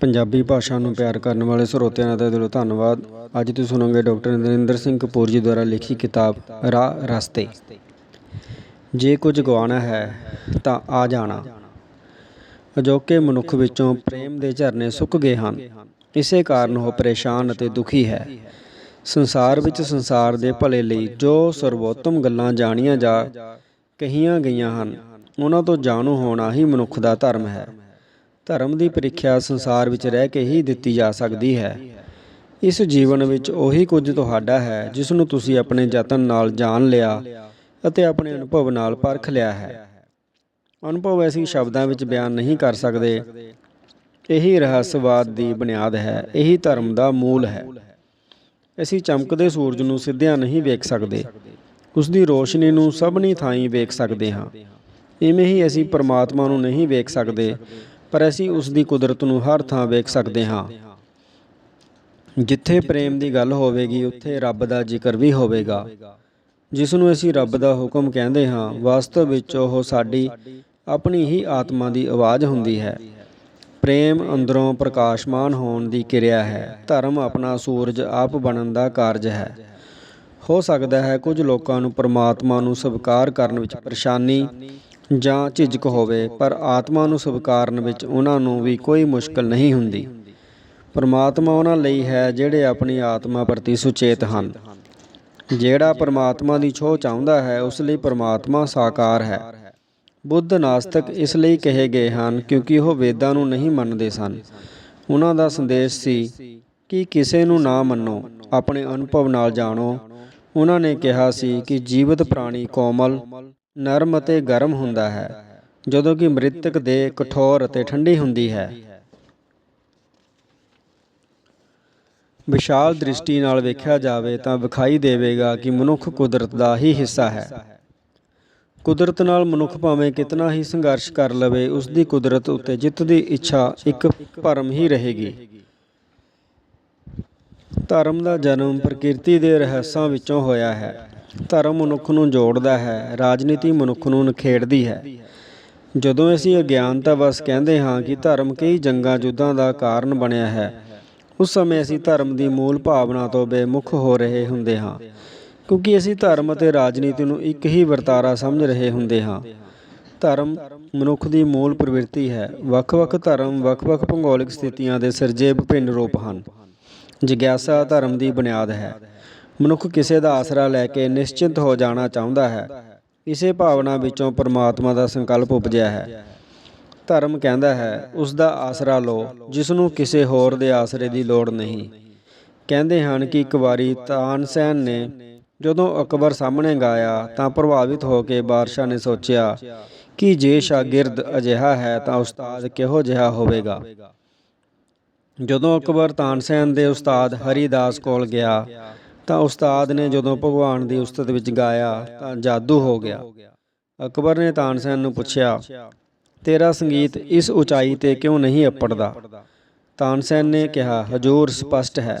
ਪੰਜਾਬੀ ਭਾਸ਼ਾ ਨੂੰ ਪਿਆਰ ਕਰਨ ਵਾਲੇ ਸਰੋਤਿਆਂ ਦਾ ਦਿਲੋਂ ਧੰਨਵਾਦ। ਅੱਜ ਤੁਸੀਂ ਸੁਣੋਗੇ ਡਾਕਟਰ ਨਰਿੰਦਰ ਸਿੰਘ ਕਪੂਰ ਜੀ ਦੁਆਰਾ ਲਿਖੀ ਕਿਤਾਬ ਰਾਹ ਰਸਤੇ। ਜੇ ਕੁਝ ਗਵਾਉਣਾ ਹੈ ਤਾਂ ਆ ਜਾਣਾ। ਅਜੋਕੇ ਮਨੁੱਖ ਵਿੱਚੋਂ ਪ੍ਰੇਮ ਦੇ ਝਰਨੇ ਸੁੱਕ ਗਏ ਹਨ। ਇਸੇ ਕਾਰਨ ਉਹ ਪਰੇਸ਼ਾਨ ਅਤੇ ਦੁਖੀ ਹੈ। ਸੰਸਾਰ ਵਿੱਚ ਸੰਸਾਰ ਦੇ ਭਲੇ ਲਈ ਜੋ ਸਰਵੋਤਮ ਗੱਲਾਂ ਜਾਣੀਆਂ ਜਾ ਕਹੀਆਂ ਗਈਆਂ ਹਨ, ਉਹਨਾਂ ਤੋਂ ਜਾਣੂ ਹੋਣਾ ਹੀ ਮਨੁੱਖ ਦਾ ਧਰਮ ਹੈ। ਧਰਮ ਦੀ ਪ੍ਰੀਖਿਆ ਸੰਸਾਰ ਵਿੱਚ ਰਹਿ ਕੇ ਹੀ ਦਿੱਤੀ ਜਾ ਸਕਦੀ ਹੈ। ਇਸ ਜੀਵਨ ਵਿੱਚ ਉਹੀ ਕੁਝ ਤੁਹਾਡਾ ਹੈ, ਜਿਸ ਨੂੰ ਤੁਸੀਂ ਆਪਣੇ ਯਤਨ ਨਾਲ ਜਾਣ ਲਿਆ ਅਤੇ ਆਪਣੇ ਅਨੁਭਵ ਨਾਲ ਪਰਖ ਲਿਆ ਹੈ। ਅਨੁਭਵ ਅਸੀਂ ਸ਼ਬਦਾਂ ਵਿੱਚ ਬਿਆਨ ਨਹੀਂ ਕਰ ਸਕਦੇ। ਇਹੀ ਰਹੱਸਵਾਦ ਦੀ ਬੁਨਿਆਦ ਹੈ, ਇਹੀ ਧਰਮ ਦਾ ਮੂਲ ਹੈ। ਅਸੀਂ ਚਮਕਦੇ ਸੂਰਜ ਨੂੰ ਸਿੱਧਿਆਂ ਨਹੀਂ ਵੇਖ ਸਕਦੇ। ਉਸ ਦੀ ਰੋਸ਼ਨੀ ਨੂੰ ਸਭਨੀ ਥਾਈਂ ਵੇਖ ਸਕਦੇ ਹਾਂ। ਇਵੇਂ ਹੀ ਅਸੀਂ ਪਰਮਾਤਮਾ ਨੂੰ ਨਹੀਂ ਵੇਖ ਸਕਦੇ ਪਰ ਅਸੀਂ ਉਸ ਦੀ ਕੁਦਰਤ ਨੂੰ ਹਰ ਥਾਂ ਵੇਖ ਸਕਦੇ ਹਾਂ। ਜਿੱਥੇ ਪ੍ਰੇਮ ਦੀ ਗੱਲ ਹੋਵੇਗੀ, ਉੱਥੇ ਰੱਬ ਦਾ ਜ਼ਿਕਰ ਵੀ ਹੋਵੇਗਾ। ਜਿਸ ਨੂੰ ਅਸੀਂ ਰੱਬ ਦਾ ਹੁਕਮ ਕਹਿੰਦੇ ਹਾਂ, ਵਾਸਤਵ ਵਿੱਚ ਉਹ ਸਾਡੀ ਆਪਣੀ ਹੀ ਆਤਮਾ ਦੀ ਆਵਾਜ਼ ਹੁੰਦੀ ਹੈ। ਪ੍ਰੇਮ ਅੰਦਰੋਂ ਪ੍ਰਕਾਸ਼ਮਾਨ ਹੋਣ ਦੀ ਕਿਰਿਆ ਹੈ। ਧਰਮ ਆਪਣਾ ਸੂਰਜ ਆਪ ਬਣਨ ਦਾ ਕਾਰਜ ਹੈ। ਹੋ ਸਕਦਾ ਹੈ ਕੁਝ ਲੋਕਾਂ ਨੂੰ ਪਰਮਾਤਮਾ ਨੂੰ ਸਵੀਕਾਰ ਕਰਨ ਵਿੱਚ ਪਰੇਸ਼ਾਨੀ ਜਾਂ ਝਿਜਕ ਹੋਵੇ, ਪਰ ਆਤਮਾ ਨੂੰ ਸਵੀਕਾਰਨ ਵਿੱਚ ਉਹਨਾਂ ਨੂੰ ਵੀ ਕੋਈ ਮੁਸ਼ਕਲ ਨਹੀਂ ਹੁੰਦੀ। ਪਰਮਾਤਮਾ ਉਹਨਾਂ ਲਈ ਹੈ ਜਿਹੜੇ ਆਪਣੀ ਆਤਮਾ ਪ੍ਰਤੀ ਸੁਚੇਤ ਹਨ। ਜਿਹੜਾ ਪਰਮਾਤਮਾ ਦੀ ਛੋਹ ਚਾਹੁੰਦਾ ਹੈ, ਉਸ ਲਈ ਪਰਮਾਤਮਾ ਸਾਕਾਰ ਹੈ। ਬੁੱਧ ਨਾਸਤਕ ਇਸ ਲਈ ਕਹੇ ਗਏ ਹਨ, ਕਿਉਂਕਿ ਉਹ ਵੇਦਾਂ ਨੂੰ ਨਹੀਂ ਮੰਨਦੇ ਸਨ। ਉਹਨਾਂ ਦਾ ਸੰਦੇਸ਼ ਸੀ ਕਿ ਕਿਸੇ ਨੂੰ ਨਾ ਮੰਨੋ, ਆਪਣੇ ਅਨੁਭਵ ਨਾਲ ਜਾਣੋ। ਉਹਨਾਂ ਨੇ ਕਿਹਾ ਸੀ ਕਿ ਜੀਵਤ ਪ੍ਰਾਣੀ ਕੋਮਲ ਨਰਮ ਅਤੇ ਗਰਮ ਹੁੰਦਾ ਹੈ, ਜਦੋਂ ਕਿ ਮ੍ਰਿਤਕ ਦੇ ਕਠੋਰ ਅਤੇ ਠੰਡੀ ਹੁੰਦੀ ਹੈ। ਵਿਸ਼ਾਲ ਦ੍ਰਿਸ਼ਟੀ ਨਾਲ ਵੇਖਿਆ ਜਾਵੇ ਤਾਂ ਵਿਖਾਈ ਦੇਵੇਗਾ ਕਿ ਮਨੁੱਖ ਕੁਦਰਤ ਦਾ ਹੀ ਹਿੱਸਾ ਹੈ। ਕੁਦਰਤ ਨਾਲ ਮਨੁੱਖ ਭਾਵੇਂ ਕਿਤਨਾ ਹੀ ਸੰਘਰਸ਼ ਕਰ ਲਵੇ ਉਸ ਦੀ ਕੁਦਰਤ ਉੱਤੇ ਜਿੱਤ ਦੀ ਇੱਛਾ ਇੱਕ ਭਰਮ ਹੀ ਰਹੇਗੀ। ਧਰਮ ਦਾ ਜਨਮ ਪ੍ਰਕਿਰਤੀ ਦੇ ਰਹੱਸਾਂ ਵਿੱਚੋਂ ਹੋਇਆ ਹੈ। ਧਰਮ ਮਨੁੱਖ ਨੂੰ ਜੋੜਦਾ ਹੈ, ਰਾਜਨੀਤੀ ਮਨੁੱਖ ਨੂੰ ਨਖੇੜਦੀ ਹੈ। ਜਦੋਂ ਅਸੀਂ ਅਗਿਆਨਤਾ ਵਸ ਕਹਿੰਦੇ ਹਾਂ ਕਿ ਧਰਮ ਕਈ ਜੰਗਾਂ ਯੁੱਧਾਂ ਦਾ ਕਾਰਨ ਬਣਿਆ ਹੈ, ਉਸ ਸਮੇਂ ਅਸੀਂ ਧਰਮ ਦੀ ਮੂਲ ਭਾਵਨਾ ਤੋਂ ਬੇਮੁਖ ਹੋ ਰਹੇ ਹੁੰਦੇ ਹਾਂ, ਕਿਉਂਕਿ ਅਸੀਂ ਧਰਮ ਅਤੇ ਰਾਜਨੀਤੀ ਨੂੰ ਇੱਕ ਹੀ ਵਰਤਾਰਾ ਸਮਝ ਰਹੇ ਹੁੰਦੇ ਹਾਂ। ਧਰਮ ਮਨੁੱਖ ਦੀ ਮੂਲ ਪ੍ਰਵਿਰਤੀ ਹੈ। ਵੱਖ-ਵੱਖ ਧਰਮ ਵੱਖ-ਵੱਖ ਭੂਗੋਲਿਕ ਸਥਿਤੀਆਂ ਦੇ ਸਿਰਜੇ ਵਿਭਿੰਨ ਰੂਪ ਹਨ। ਜਿਗਿਆਸਾ ਧਰਮ ਦੀ ਬੁਨਿਆਦ ਹੈ। ਮਨੁੱਖ ਕਿਸੇ ਦਾ ਆਸਰਾ ਲੈ ਕੇ ਨਿਸ਼ਚਿੰਤ ਹੋ ਜਾਣਾ ਚਾਹੁੰਦਾ ਹੈ। ਇਸੇ ਭਾਵਨਾ ਵਿੱਚੋਂ ਪਰਮਾਤਮਾ ਦਾ ਸੰਕਲਪ ਉਪਜਿਆ ਹੈ। ਧਰਮ ਕਹਿੰਦਾ ਹੈ, ਉਸ ਦਾ ਆਸਰਾ ਲਓ ਜਿਸ ਨੂੰ ਕਿਸੇ ਹੋਰ ਦੇ ਆਸਰੇ ਦੀ ਲੋੜ ਨਹੀਂ। ਕਹਿੰਦੇ ਹਨ ਕਿ ਇੱਕ ਵਾਰੀ ਤਾਨਸੈਨ ਨੇ ਜਦੋਂ ਅਕਬਰ ਸਾਹਮਣੇ ਗਾਇਆ ਤਾਂ ਪ੍ਰਭਾਵਿਤ ਹੋ ਕੇ ਬਾਦਸ਼ਾਹ ਨੇ ਸੋਚਿਆ ਕਿ ਜੇ ਸ਼ਾਗਿਰਦ ਅਜਿਹਾ ਹੈ ਤਾਂ ਉਸਤਾਦ ਕਿਹੋ ਜਿਹਾ ਹੋਵੇਗਾ। ਜਦੋਂ ਅਕਬਰ ਤਾਨਸੈਨ ਦੇ ਉਸਤਾਦ ਹਰੀਦਾਸ ਕੋਲ ਗਿਆ ਤਾਂ ਉਸਤਾਦ ਨੇ ਜਦੋਂ ਭਗਵਾਨ ਦੀ ਉਸਤਤ ਵਿੱਚ ਗਾਇਆ ਤਾਂ ਜਾਦੂ ਹੋ ਗਿਆ। ਅਕਬਰ ਨੇ ਤਾਨਸੈਨ ਨੂੰ ਪੁੱਛਿਆ, ਤੇਰਾ ਸੰਗੀਤ ਇਸ ਉਚਾਈ ਤੇ ਕਿਉਂ ਨਹੀਂ ਅੱਪੜਦਾ? ਤਾਨਸੈਨ ਨੇ ਕਿਹਾ, ਹਜੂਰ ਸਪਸ਼ਟ ਹੈ,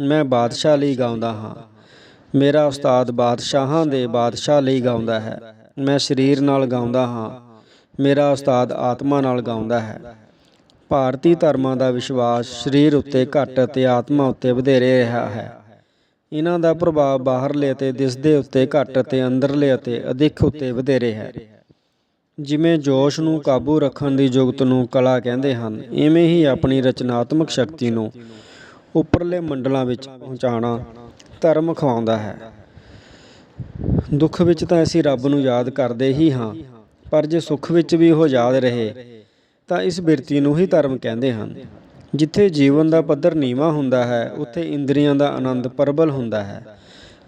ਮੈਂ ਬਾਦਸ਼ਾਹ ਲਈ ਗਾਉਂਦਾ ਹਾਂ। ਮੇਰਾ ਉਸਤਾਦ ਬਾਦਸ਼ਾਹਾਂ ਦੇ ਬਾਦਸ਼ਾਹ ਲਈ ਗਾਉਂਦਾ ਹੈ। ਮੈਂ ਸਰੀਰ ਨਾਲ ਗਾਉਂਦਾ ਹਾਂ। ਮੇਰਾ ਉਸਤਾਦ ਆਤਮਾ ਨਾਲ ਗਾਉਂਦਾ ਹੈ। ਭਾਰਤੀ ਧਰਮਾਂ ਦਾ ਵਿਸ਼ਵਾਸ ਸਰੀਰ ਉੱਤੇ ਘੱਟ ਅਤੇ ਆਤਮਾ ਉੱਤੇ ਵਧੇਰੇ ਰਿਹਾ ਹੈ। ਇਹਨਾਂ ਦਾ ਪ੍ਰਭਾਵ ਬਾਹਰਲੇ ਅਤੇ ਦਿਸਦੇ ਉੱਤੇ ਘੱਟ ਅਤੇ ਅੰਦਰਲੇ ਅਤੇ ਅਦਿੱਖ ਉੱਤੇ ਵਧੇਰੇ ਹੈ। ਜਿਵੇਂ ਜੋਸ਼ ਨੂੰ ਕਾਬੂ ਰੱਖਣ ਦੀ ਜੁਗਤ ਨੂੰ ਕਲਾ ਕਹਿੰਦੇ ਹਨ, ਇਵੇਂ ਹੀ ਆਪਣੀ ਰਚਨਾਤਮਕ ਸ਼ਕਤੀ ਨੂੰ ਉੱਪਰਲੇ ਮੰਡਲਾਂ ਵਿੱਚ ਪਹੁੰਚਾਉਣਾ ਧਰਮ ਖਵਾਉਂਦਾ ਹੈ। ਦੁੱਖ ਵਿੱਚ ਤਾਂ ਅਸੀਂ ਰੱਬ ਨੂੰ ਯਾਦ ਕਰਦੇ ਹੀ ਹਾਂ, ਪਰ ਜੇ ਸੁੱਖ ਵਿੱਚ ਵੀ ਉਹ ਯਾਦ ਰਹੇ, ਤਾਂ ਇਸ ਬਿਰਤੀ ਨੂੰ ਹੀ ਧਰਮ ਕਹਿੰਦੇ ਹਨ। ਜਿੱਥੇ ਜੀਵਨ ਦਾ ਪੱਧਰ ਨੀਵਾਂ ਹੁੰਦਾ ਹੈ, ਉੱਥੇ ਇੰਦਰੀਆਂ ਦਾ ਆਨੰਦ ਪ੍ਰਬਲ ਹੁੰਦਾ ਹੈ।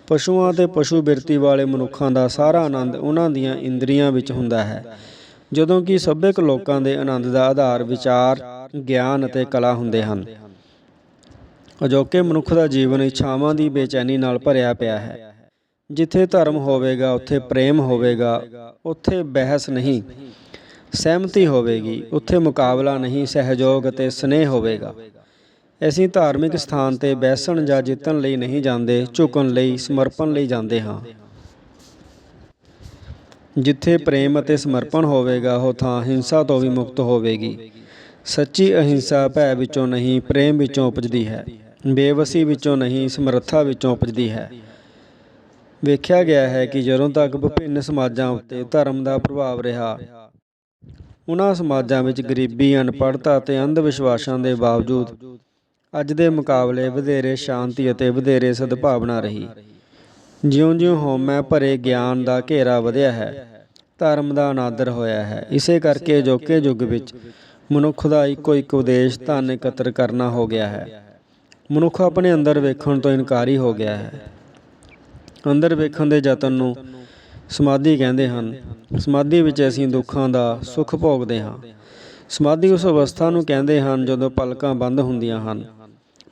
ਪਸ਼ੂਆਂ ਤੇ ਪਸ਼ੂ ਬਿਰਤੀ ਵਾਲੇ ਮਨੁੱਖਾਂ ਦਾ ਸਾਰਾ ਆਨੰਦ ਉਹਨਾਂ ਦੀਆਂ ਇੰਦਰੀਆਂ ਵਿੱਚ ਹੁੰਦਾ ਹੈ। ਜਦੋਂ ਕਿ ਸਭਿਅਕ ਲੋਕਾਂ ਦੇ ਆਨੰਦ ਦਾ ਆਧਾਰ ਵਿਚਾਰ, ਗਿਆਨ ਅਤੇ ਕਲਾ ਹੁੰਦੇ ਹਨ। ਅਜੋਕੇ ਮਨੁੱਖ ਦਾ ਜੀਵਨ ਇੱਛਾਵਾਂ ਦੀ ਬੇਚੈਨੀ ਨਾਲ ਭਰਿਆ ਪਿਆ ਹੈ। ਜਿੱਥੇ ਧਰਮ ਹੋਵੇਗਾ, ਉੱਥੇ ਪ੍ਰੇਮ ਹੋਵੇਗਾ, ਉੱਥੇ ਬਹਿਸ ਨਹੀਂ। ਸਹਿਮਤੀ ਹੋਵੇਗੀ, ਉੱਥੇ ਮੁਕਾਬਲਾ ਨਹੀਂ, ਸਹਿਯੋਗ ਅਤੇ ਸਨੇਹ ਹੋਵੇਗਾ। ਅਸੀਂ ਧਾਰਮਿਕ ਸਥਾਨ ਤੇ ਬੈਸਣ ਜਾਂ ਜਿੱਤਣ ਲਈ ਨਹੀਂ ਜਾਂਦੇ, ਝੁਕਣ ਲਈ, ਸਮਰਪਣ ਲਈ ਜਾਂਦੇ ਹਾਂ। ਜਿੱਥੇ ਪ੍ਰੇਮ ਅਤੇ ਸਮਰਪਣ ਹੋਵੇਗਾ, ਉਹ ਥਾਂ ਹਿੰਸਾ ਤੋਂ ਵੀ ਮੁਕਤ ਹੋਵੇਗੀ। ਸੱਚੀ ਅਹਿੰਸਾ ਭੈ ਵਿੱਚੋਂ ਨਹੀਂ, ਪ੍ਰੇਮ ਵਿੱਚੋਂ ਉਪਜਦੀ ਹੈ। ਬੇਵਸੀ ਵਿੱਚੋਂ ਨਹੀਂ, ਸਮਰੱਥਾ ਵਿੱਚੋਂ ਉਪਜਦੀ ਹੈ। ਵੇਖਿਆ ਗਿਆ ਹੈ ਕਿ ਜਦੋਂ ਤੱਕ ਵਿਭਿੰਨ ਸਮਾਜਾਂ ਉੱਤੇ ਧਰਮ ਦਾ ਪ੍ਰਭਾਵ ਰਿਹਾ ਉਹਨਾਂ ਸਮਾਜਾਂ ਵਿੱਚ ਗਰੀਬੀ, ਅਨਪੜ੍ਹਤਾ ਅਤੇ ਅੰਧ ਵਿਸ਼ਵਾਸਾਂ ਦੇ ਬਾਵਜੂਦ ਅੱਜ ਦੇ ਮੁਕਾਬਲੇ ਵਧੇਰੇ ਸ਼ਾਂਤੀ ਅਤੇ ਵਧੇਰੇ ਸਦਭਾਵਨਾ ਰਹੀ। ਜਿਉਂ-ਜਿਉਂ ਹਉਮੈ ਭਰੇ ਗਿਆਨ ਦਾ ਘੇਰਾ ਵਧਿਆ ਹੈ, ਧਰਮ ਦਾ ਅਨਾਦਰ ਹੋਇਆ ਹੈ, ਇਸੇ ਕਰਕੇ ਅਜੋਕੇ ਯੁੱਗ ਵਿੱਚ ਮਨੁੱਖ ਦਾ ਇੱਕੋ ਇੱਕ ਉਦੇਸ਼ ਧਨ ਇਕੱਤਰ ਕਰਨਾ ਹੋ ਗਿਆ ਹੈ। ਮਨੁੱਖ ਆਪਣੇ ਅੰਦਰ ਵੇਖਣ ਤੋਂ ਇਨਕਾਰੀ ਹੋ ਗਿਆ ਹੈ। ਅੰਦਰ ਵੇਖਣ ਦੇ ਯਤਨ ਨੂੰ ਸਮਾਧੀ ਕਹਿੰਦੇ ਹਨ, ਸਮਾਧੀ ਵਿੱਚ ਅਸੀਂ ਦੁੱਖਾਂ ਦਾ ਸੁੱਖ ਭੋਗਦੇ ਹਾਂ। ਸਮਾਧੀ ਉਸ ਅਵਸਥਾ ਨੂੰ ਕਹਿੰਦੇ ਹਨ ਜਦੋਂ ਪਲਕਾਂ ਬੰਦ ਹੁੰਦੀਆਂ ਹਨ,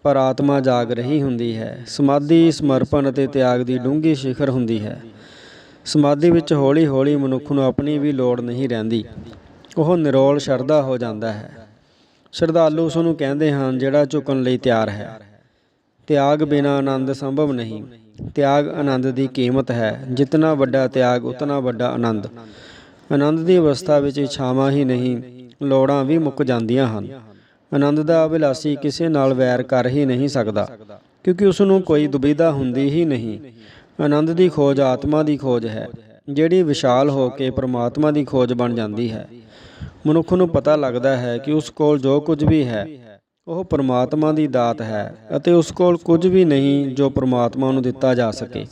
ਪਰ ਆਤਮਾ ਜਾਗ ਰਹੀ ਹੁੰਦੀ ਹੈ। ਸਮਾਧੀ ਸਮਰਪਣ ਅਤੇ ਤਿਆਗ ਦੀ ਡੂੰਘੀ ਸਿਖਰ ਹੁੰਦੀ ਹੈ। ਸਮਾਧੀ ਵਿੱਚ ਹੌਲੀ-ਹੌਲੀ ਮਨੁੱਖ ਨੂੰ ਆਪਣੀ ਵੀ ਲੋੜ ਨਹੀਂ ਰਹਿੰਦੀ। ਉਹ ਨਿਰੋਲ, ਸ਼ਰਧਾ ਹੋ ਜਾਂਦਾ ਹੈ। ਸ਼ਰਧਾਲੂ ਉਸ ਨੂੰ ਕਹਿੰਦੇ ਹਨ, ਜਿਹੜਾ ਝੁਕਣ ਲਈ ਤਿਆਰ ਹੈ। ਤਿਆਗ ਬਿਨਾ ਆਨੰਦ ਸੰਭਵ ਨਹੀਂ। ਤਿਆਗ ਆਨੰਦ ਦੀ ਕੀਮਤ ਹੈ। ਜਿਤਨਾ ਵੱਡਾ ਤਿਆਗ, ਉਤਨਾ ਵੱਡਾ ਆਨੰਦ। ਆਨੰਦ ਦੀ ਅਵਸਥਾ ਵਿੱਚ ਇੱਛਾਵਾਂ ਹੀ ਨਹੀਂ, ਲੋੜਾਂ ਵੀ ਮੁੱਕ ਜਾਂਦੀਆਂ ਹਨ। ਆਨੰਦ ਦਾ ਅਭਿਲਾਸੀ ਕਿਸੇ ਨਾਲ ਵੈਰ ਕਰ ਹੀ ਨਹੀਂ ਸਕਦਾ, ਕਿਉਂਕਿ ਉਸ ਨੂੰ ਕੋਈ ਦੁਬਿਧਾ ਹੁੰਦੀ ਹੀ ਨਹੀਂ। ਆਨੰਦ ਦੀ ਖੋਜ ਆਤਮਾ ਦੀ ਖੋਜ ਹੈ, ਜਿਹੜੀ ਵਿਸ਼ਾਲ ਹੋ ਕੇ ਪ੍ਰਮਾਤਮਾ ਦੀ ਖੋਜ ਬਣ ਜਾਂਦੀ ਹੈ। ਮਨੁੱਖ ਨੂੰ ਪਤਾ ਲੱਗਦਾ ਹੈ ਕਿ ਉਸ ਕੋਲ ਜੋ ਕੁਝ ਵੀ ਹੈ ਉਹ ਪ੍ਰਮਾਤਮਾ ਦੀ ਦਾਤ ਹੈ ਅਤੇ ਉਸ ਕੋਲ ਕੁਝ ਵੀ ਨਹੀਂ ਜੋ ਪਰਮਾਤਮਾ ਨੂੰ ਦਿੱਤਾ ਜਾ ਸਕੇ।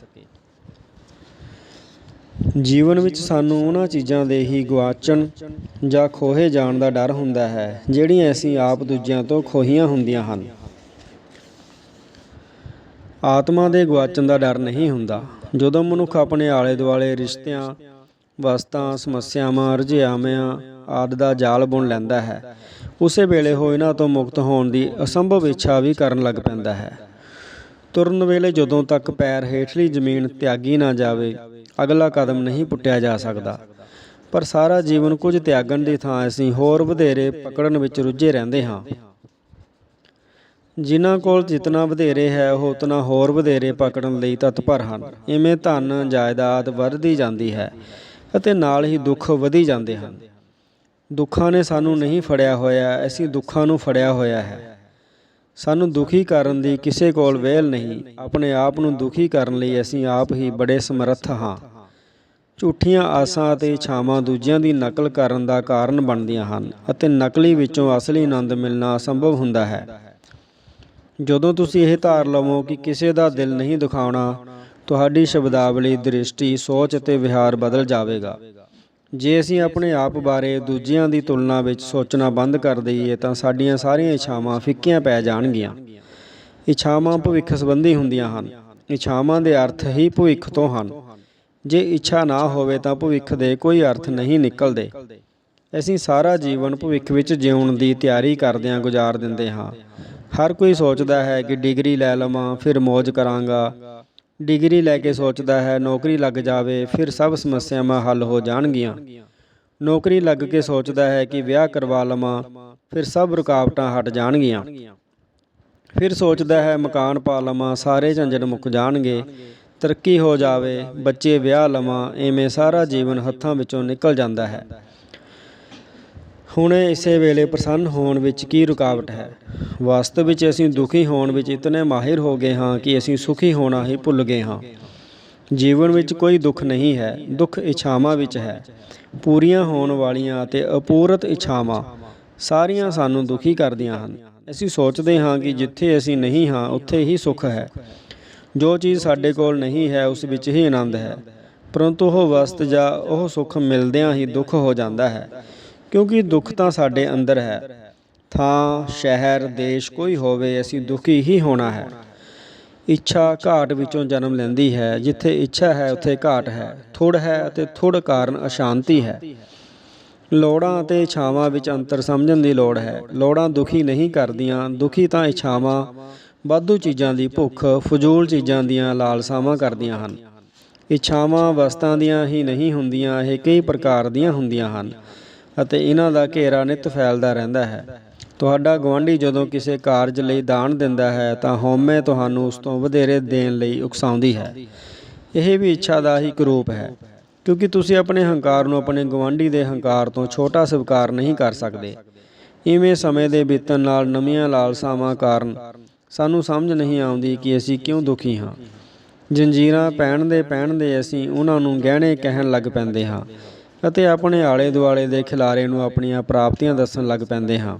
ਜੀਵਨ ਵਿੱਚ ਸਾਨੂੰ ਉਹਨਾਂ ਚੀਜ਼ਾਂ ਦੇ ਹੀ ਗਵਾਚਣ ਜਾਂ ਖੋਹੇ ਜਾਣ ਦਾ ਡਰ ਹੁੰਦਾ ਹੈ, ਜਿਹੜੀਆਂ ਅਸੀਂ ਆਪ ਦੂਜਿਆਂ ਤੋਂ ਖੋਹੀਆਂ ਹੁੰਦੀਆਂ ਹਨ। ਆਤਮਾ ਦੇ ਗਵਾਚਣ ਦਾ ਡਰ ਨਹੀਂ ਹੁੰਦਾ। ਜਦੋਂ ਮਨੁੱਖ ਆਪਣੇ ਆਲੇ ਦੁਆਲੇ ਰਿਸ਼ਤਿਆਂ, ਵਸਤਾਂ, ਸਮੱਸਿਆਵਾਂ ਰੁਝੇਵਿਆਂ ਆਦਿ ਦਾ ਜਾਲ ਬੁਣ ਲੈਂਦਾ ਹੈ। ਉਸੇ ਵੇਲੇ ਉਹ ਇਹਨਾਂ ਤੋਂ ਮੁਕਤ ਹੋਣ ਦੀ ਅਸੰਭਵ ਇੱਛਾ ਵੀ ਕਰਨ ਲੱਗ ਪੈਂਦਾ ਹੈ। ਤੁਰਨ ਵੇਲੇ ਜਦੋਂ ਤੱਕ ਪੈਰ ਹੇਠਲੀ ਜ਼ਮੀਨ ਤਿਆਗੀ ਨਾ ਜਾਵੇ, ਅਗਲਾ ਕਦਮ ਨਹੀਂ ਪੁੱਟਿਆ ਜਾ ਸਕਦਾ। ਪਰ ਸਾਰਾ ਜੀਵਨ ਕੁਝ ਤਿਆਗਣ ਦੀ ਥਾਂ ਅਸੀਂ ਹੋਰ ਵਧੇਰੇ ਪਕੜਨ ਵਿੱਚ ਰੁੱਝੇ ਰਹਿੰਦੇ ਹਾਂ। ਜਿਨ੍ਹਾਂ ਕੋਲ ਜਿਤਨਾ ਵਧੇਰੇ ਹੈ, ਉਹ ਉਤਨਾ ਹੋਰ ਵਧੇਰੇ ਪਕੜਨ ਲਈ ਤਤਪਰ ਹਨ। ਇਵੇਂ ਧਨ, ਜਾਇਦਾਦ ਵੱਧਦੀ ਜਾਂਦੀ ਹੈ ਅਤੇ ਨਾਲ ਹੀ ਦੁੱਖ ਵਧੀ ਜਾਂਦੇ ਹਨ। ਦੁੱਖਾਂ ਨੇ ਸਾਨੂੰ ਨਹੀਂ ਫੜਿਆ ਹੋਇਆ, ਅਸੀਂ ਦੁੱਖਾਂ ਨੂੰ ਫੜਿਆ ਹੋਇਆ ਹੈ। ਸਾਨੂੰ ਦੁਖੀ ਕਰਨ ਦੀ ਕਿਸੇ ਕੋਲ ਵੇਲ ਨਹੀਂ। ਆਪਣੇ ਆਪ ਨੂੰ ਦੁਖੀ ਕਰਨ ਲਈ ਅਸੀਂ ਆਪ ਹੀ ਬੜੇ ਸਮਰੱਥ ਹਾਂ। ਝੂਠੀਆਂ ਆਸਾਂ ਅਤੇ ਇੱਛਾਵਾਂ ਦੂਜਿਆਂ ਦੀ ਨਕਲ ਕਰਨ ਦਾ ਕਾਰਨ ਬਣਦੀਆਂ ਹਨ ਅਤੇ ਨਕਲੀ ਵਿੱਚੋਂ ਅਸਲੀ ਆਨੰਦ ਮਿਲਣਾ ਅਸੰਭਵ ਹੁੰਦਾ ਹੈ। ਜਦੋਂ ਤੁਸੀਂ ਇਹ ਧਾਰ ਲਵੋ ਕਿ ਕਿਸੇ ਦਾ ਦਿਲ ਨਹੀਂ ਦੁਖਾਉਣਾ, ਤੁਹਾਡੀ ਸ਼ਬਦਾਵਲੀ, ਦ੍ਰਿਸ਼ਟੀ, ਸੋਚ ਅਤੇ ਵਿਹਾਰ ਬਦਲ ਜਾਵੇਗਾ। ਜੇ ਅਸੀਂ ਆਪਣੇ ਆਪ ਬਾਰੇ ਦੂਜਿਆਂ ਦੀ ਤੁਲਨਾ ਵਿੱਚ ਸੋਚਣਾ ਬੰਦ ਕਰ ਦਈਏ ਤਾਂ ਸਾਡੀਆਂ ਸਾਰੀਆਂ ਇੱਛਾਵਾਂ ਫਿੱਕੀਆਂ ਪੈ ਜਾਣਗੀਆਂ। ਇੱਛਾਵਾਂ ਭਵਿੱਖ ਸੰਬੰਧੀ ਹੁੰਦੀਆਂ ਹਨ। ਇੱਛਾਵਾਂ ਦੇ ਅਰਥ ਹੀ ਭਵਿੱਖ ਤੋਂ ਹਨ। ਜੇ ਇੱਛਾ ਨਾ ਹੋਵੇ ਤਾਂ ਭਵਿੱਖ ਦੇ ਕੋਈ ਅਰਥ ਨਹੀਂ ਨਿਕਲਦੇ। ਅਸੀਂ ਸਾਰਾ ਜੀਵਨ ਭਵਿੱਖ ਵਿੱਚ ਜਿਉਣ ਦੀ ਤਿਆਰੀ ਕਰਦਿਆਂ ਗੁਜ਼ਾਰ ਦਿੰਦੇ ਹਾਂ। ਹਰ ਕੋਈ ਸੋਚਦਾ ਹੈ ਕਿ ਡਿਗਰੀ ਲੈ ਲਵਾਂ, ਫਿਰ ਮौज ਕਰਾਂਗਾ। ਡਿਗਰੀ ਲੈ ਕੇ ਸੋਚਦਾ ਹੈ, ਨੌਕਰੀ ਲੱਗ ਜਾਵੇ, ਫਿਰ ਸਭ ਸਮੱਸਿਆਵਾਂ ਹੱਲ ਹੋ ਜਾਣਗੀਆਂ। ਨੌਕਰੀ ਲੱਗ ਕੇ ਸੋਚਦਾ ਹੈ ਕਿ ਵਿਆਹ ਕਰਵਾ ਲਵਾਂ, ਫਿਰ ਸਭ ਰੁਕਾਵਟਾਂ ਹਟ ਜਾਣਗੀਆਂ। ਫਿਰ ਸੋਚਦਾ ਹੈ, ਮਕਾਨ ਪਾ ਲਵਾਂ, ਸਾਰੇ ਝੰਜਟ ਮੁੱਕ ਜਾਣਗੇ। ਤਰੱਕੀ ਹੋ ਜਾਵੇ, ਬੱਚੇ ਵਿਆਹ ਲਵਾਂ, ਐਵੇਂ ਸਾਰਾ ਜੀਵਨ ਹੱਥਾਂ ਵਿੱਚੋਂ ਨਿਕਲ ਜਾਂਦਾ ਹੈ। ਹੁਣ ਇਸੇ ਵੇਲੇ ਪ੍ਰਸੰਨ ਹੋਣ ਵਿੱਚ ਕੀ ਰੁਕਾਵਟ ਹੈ? ਵਾਸਤਵ ਵਿੱਚ ਅਸੀਂ ਦੁਖੀ ਹੋਣ ਵਿੱਚ ਇਤਨੇ ਮਾਹਿਰ ਹੋ ਗਏ ਹਾਂ ਕਿ ਅਸੀਂ ਸੁਖੀ ਹੋਣਾ ਹੀ ਭੁੱਲ ਗਏ ਹਾਂ। ਜੀਵਨ ਵਿੱਚ ਕੋਈ ਦੁੱਖ ਨਹੀਂ ਹੈ, ਦੁੱਖ ਇੱਛਾਵਾਂ ਵਿੱਚ ਹੈ। ਪੂਰੀਆਂ ਹੋਣ ਵਾਲੀਆਂ ਅਤੇ ਅਪੂਰਤ ਇੱਛਾਵਾਂ ਸਾਰੀਆਂ ਸਾਨੂੰ ਦੁਖੀ ਕਰਦੀਆਂ ਹਨ। ਅਸੀਂ ਸੋਚਦੇ ਹਾਂ ਕਿ ਜਿੱਥੇ ਅਸੀਂ ਨਹੀਂ ਹਾਂ, ਉੱਥੇ ਹੀ ਸੁੱਖ ਹੈ। ਜੋ ਚੀਜ਼ ਸਾਡੇ ਕੋਲ ਨਹੀਂ ਹੈ, ਉਸ ਵਿੱਚ ਹੀ ਆਨੰਦ ਹੈ। ਪਰੰਤੂ ਉਹ ਵਸਤ ਜਾਂ ਉਹ ਸੁੱਖ ਮਿਲਦਿਆਂ ਹੀ ਦੁੱਖ ਹੋ ਜਾਂਦਾ ਹੈ। ਕਿਉਂਕਿ ਦੁੱਖ ਤਾਂ ਸਾਡੇ ਅੰਦਰ ਹੈ। ਥਾਂ, ਸ਼ਹਿਰ, ਦੇਸ਼ ਕੋਈ ਹੋਵੇ, ਅਸੀਂ ਦੁਖੀ ਹੀ ਹੋਣਾ ਹੈ। ਇੱਛਾ ਘਾਟ ਵਿੱਚੋਂ ਜਨਮ ਲੈਂਦੀ ਹੈ। ਜਿੱਥੇ ਇੱਛਾ ਹੈ, ਉੱਥੇ ਘਾਟ ਹੈ। ਥੁੜ ਹੈ ਅਤੇ ਥੁੜ ਕਾਰਨ ਅਸ਼ਾਂਤੀ ਹੈ। ਲੋੜਾਂ ਅਤੇ ਇੱਛਾਵਾਂ ਵਿੱਚ ਅੰਤਰ ਸਮਝਣ ਦੀ ਲੋੜ ਹੈ। ਲੋੜਾਂ ਦੁਖੀ ਨਹੀਂ ਕਰਦੀਆਂ। ਦੁਖੀ ਤਾਂ ਇੱਛਾਵਾਂ ਵਾਧੂ ਚੀਜ਼ਾਂ ਦੀ ਭੁੱਖ, ਫਜ਼ੂਲ ਚੀਜ਼ਾਂ ਦੀਆਂ ਲਾਲਸਾਵਾਂ ਕਰਦੀਆਂ ਹਨ। ਇੱਛਾਵਾਂ ਵਸਤਾਂ ਦੀਆਂ ਹੀ ਨਹੀਂ ਹੁੰਦੀਆਂ। ਇਹ ਕਈ ਪ੍ਰਕਾਰ ਦੀਆਂ ਹੁੰਦੀਆਂ ਹਨ। ਅਤੇ ਇਹਨਾਂ ਦਾ ਘੇਰਾ ਨਿਤ ਫੈਲਦਾ ਰਹਿੰਦਾ ਹੈ। ਤੁਹਾਡਾ ਗਵਾਂਢੀ ਜਦੋਂ ਕਿਸੇ ਕਾਰਜ ਲਈ ਦਾਨ ਦਿੰਦਾ ਹੈ, ਤਾਂ ਹਉਮੈ ਤੁਹਾਨੂੰ ਉਸ ਤੋਂ ਵਧੇਰੇ ਦੇਣ ਲਈ ਉਕਸਾਉਂਦੀ ਹੈ। ਇਹ ਵੀ ਇੱਛਾ ਦਾ ਹੀ ਇੱਕ ਰੂਪ ਹੈ, ਕਿਉਂਕਿ ਤੁਸੀਂ ਆਪਣੇ ਹੰਕਾਰ ਨੂੰ ਆਪਣੇ ਗਵਾਂਢੀ ਦੇ ਹੰਕਾਰ ਤੋਂ ਛੋਟਾ ਸਵੀਕਾਰ ਨਹੀਂ ਕਰ ਸਕਦੇ। ਇਵੇਂ ਸਮੇਂ ਦੇ ਬੀਤਣ ਨਾਲ ਨਵੀਆਂ ਲਾਲਸਾਵਾਂ ਕਾਰਨ ਸਾਨੂੰ ਸਮਝ ਨਹੀਂ ਆਉਂਦੀ ਕਿ ਅਸੀਂ ਕਿਉਂ ਦੁਖੀ ਹਾਂ। ਜੰਜੀਰਾਂ ਪਹਿਨਦੇ ਪਹਿਨਦੇ ਅਸੀਂ ਉਹਨਾਂ ਨੂੰ ਗਹਿਣੇ ਕਹਿਣ ਲੱਗ ਪੈਂਦੇ ਹਾਂ। ਅਤੇ ਆਪਣੇ ਆਲੇ ਦੁਆਲੇ ਦੇ ਖਿਲਾਰੇ ਨੂੰ ਆਪਣੀਆਂ ਪ੍ਰਾਪਤੀਆਂ ਦੱਸਣ ਲੱਗ ਪੈਂਦੇ ਹਾਂ।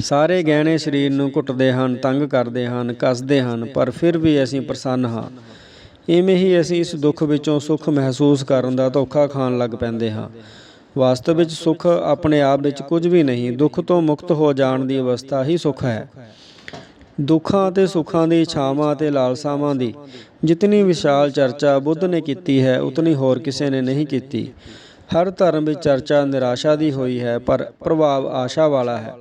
ਸਾਰੇ ਗਹਿਣੇ ਸਰੀਰ ਨੂੰ ਘੁੱਟਦੇ ਹਨ, ਤੰਗ ਕਰਦੇ ਹਨ, ਕੱਸਦੇ ਹਨ, ਪਰ ਫਿਰ ਵੀ ਅਸੀਂ ਪ੍ਰਸੰਨ ਹਾਂ। ਇਵੇਂ ਹੀ ਅਸੀਂ ਇਸ ਦੁੱਖ ਵਿੱਚੋਂ ਸੁੱਖ ਮਹਿਸੂਸ ਕਰਨ ਦਾ ਧੋਖਾ ਖਾਣ ਲੱਗ ਪੈਂਦੇ ਹਾਂ। ਵਾਸਤਵ ਵਿੱਚ ਸੁੱਖ ਆਪਣੇ ਆਪ ਵਿੱਚ ਕੁਝ ਵੀ ਨਹੀਂ, ਦੁੱਖ ਤੋਂ ਮੁਕਤ ਹੋ ਜਾਣ ਦੀ ਅਵਸਥਾ ਹੀ ਸੁੱਖ ਹੈ। ਦੁੱਖਾਂ ਅਤੇ ਸੁੱਖਾਂ ਦੀ ਇੱਛਾਵਾਂ ਅਤੇ ਲਾਲਸਾਵਾਂ ਦੀ। ਜਿਤਨੀ ਵਿਸ਼ਾਲ ਚਰਚਾ ਬੁੱਧ ਨੇ ਕੀਤੀ ਹੈ, ਉਤਨੀ ਹੋਰ ਕਿਸੇ ਨੇ ਨਹੀਂ ਕੀਤੀ। ਹਰ ਧਰਮ ਵਿੱਚ ਚਰਚਾ ਨਿਰਾਸ਼ਾ ਦੀ ਹੋਈ ਹੈ, ਪਰ ਪ੍ਰਭਾਵ ਆਸ਼ਾ ਵਾਲਾ ਹੈ।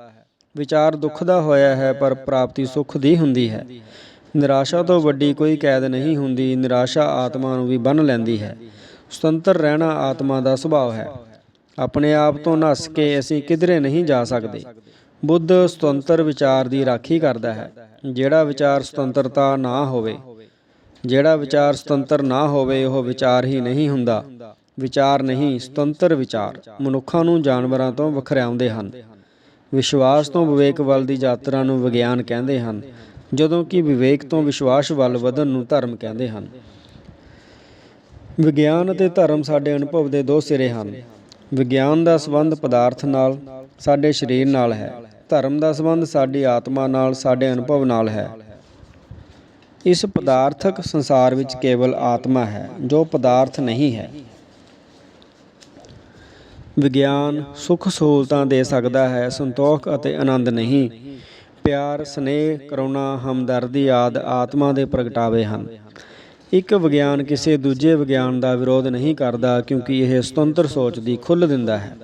ਵਿਚਾਰ ਦੁੱਖ ਦਾ ਹੋਇਆ ਹੈ, ਪਰ ਪ੍ਰਾਪਤੀ ਸੁੱਖ ਦੀ ਹੁੰਦੀ ਹੈ। ਨਿਰਾਸ਼ਾ ਤੋਂ ਵੱਡੀ ਕੋਈ ਕੈਦ ਨਹੀਂ ਹੁੰਦੀ, ਨਿਰਾਸ਼ਾ ਆਤਮਾ ਨੂੰ ਵੀ ਬੰਨ ਲੈਂਦੀ ਹੈ। ਸੁਤੰਤਰ ਰਹਿਣਾ ਆਤਮਾ ਦਾ ਸੁਭਾਅ ਹੈ। ਆਪਣੇ ਆਪ ਤੋਂ ਨੱਸ ਕੇ ਅਸੀਂ ਕਿਧਰੇ ਨਹੀਂ ਜਾ ਸਕਦੇ। ਬੁੱਧ ਸੁਤੰਤਰ ਵਿਚਾਰ ਦੀ ਰਾਖੀ ਕਰਦਾ ਹੈ। ਜਿਹੜਾ ਵਿਚਾਰ ਸੁਤੰਤਰਤਾ ਨਾ ਹੋਵੇ, ਜਿਹੜਾ ਵਿਚਾਰ ਸੁਤੰਤਰ ਨਾ ਹੋਵੇ, ਉਹ ਵਿਚਾਰ ਹੀ ਨਹੀਂ ਹੁੰਦਾ। ਵਿਚਾਰ ਨਹੀਂ, ਸੁਤੰਤਰ ਵਿਚਾਰ ਮਨੁੱਖਾਂ ਨੂੰ ਜਾਨਵਰਾਂ ਤੋਂ ਵੱਖਰਿਆਉਂਦੇ ਹਨ। ਵਿਸ਼ਵਾਸ ਤੋਂ ਵਿਵੇਕ ਵੱਲ ਦੀ ਯਾਤਰਾ ਨੂੰ ਵਿਗਿਆਨ ਕਹਿੰਦੇ ਹਨ, ਜਦੋਂ ਕਿ ਵਿਵੇਕ ਤੋਂ ਵਿਸ਼ਵਾਸ ਵੱਲ ਵਧਣ ਨੂੰ ਧਰਮ ਕਹਿੰਦੇ ਹਨ। ਵਿਗਿਆਨ ਅਤੇ ਧਰਮ ਸਾਡੇ ਅਨੁਭਵ ਦੇ ਦੋ ਸਿਰੇ ਹਨ। ਵਿਗਿਆਨ ਦਾ ਸੰਬੰਧ ਪਦਾਰਥ ਨਾਲ ਸਾਡੇ ਸਰੀਰ ਨਾਲ ਹੈ। ਧਰਮ ਦਾ ਸੰਬੰਧ ਸਾਡੀ ਆਤਮਾ ਨਾਲ, ਸਾਡੇ ਅਨੁਭਵ ਨਾਲ ਹੈ। ਇਸ ਪਦਾਰਥਕ ਸੰਸਾਰ ਵਿੱਚ ਕੇਵਲ ਆਤਮਾ ਹੈ, ਜੋ ਪਦਾਰਥ ਨਹੀਂ ਹੈ। ਵਿਗਿਆਨ ਸੁੱਖ ਸਹੂਲਤਾਂ ਦੇ ਸਕਦਾ ਹੈ, ਸੰਤੋਖ ਅਤੇ ਆਨੰਦ ਨਹੀਂ। ਪਿਆਰ, ਸਨੇਹ, ਕਰੁਣਾ, ਹਮਦਰਦੀ ਆਦ ਆਤਮਾ ਦੇ ਪ੍ਰਗਟਾਵੇ ਹਨ। ਇੱਕ ਵਿਗਿਆਨ ਕਿਸੇ ਦੂਜੇ ਵਿਗਿਆਨ ਦਾ ਵਿਰੋਧ ਨਹੀਂ ਕਰਦਾ, ਕਿਉਂਕਿ ਇਹ ਸੁਤੰਤਰ ਸੋਚ ਦੀ ਖੁੱਲ੍ਹ ਦਿੰਦਾ ਹੈ।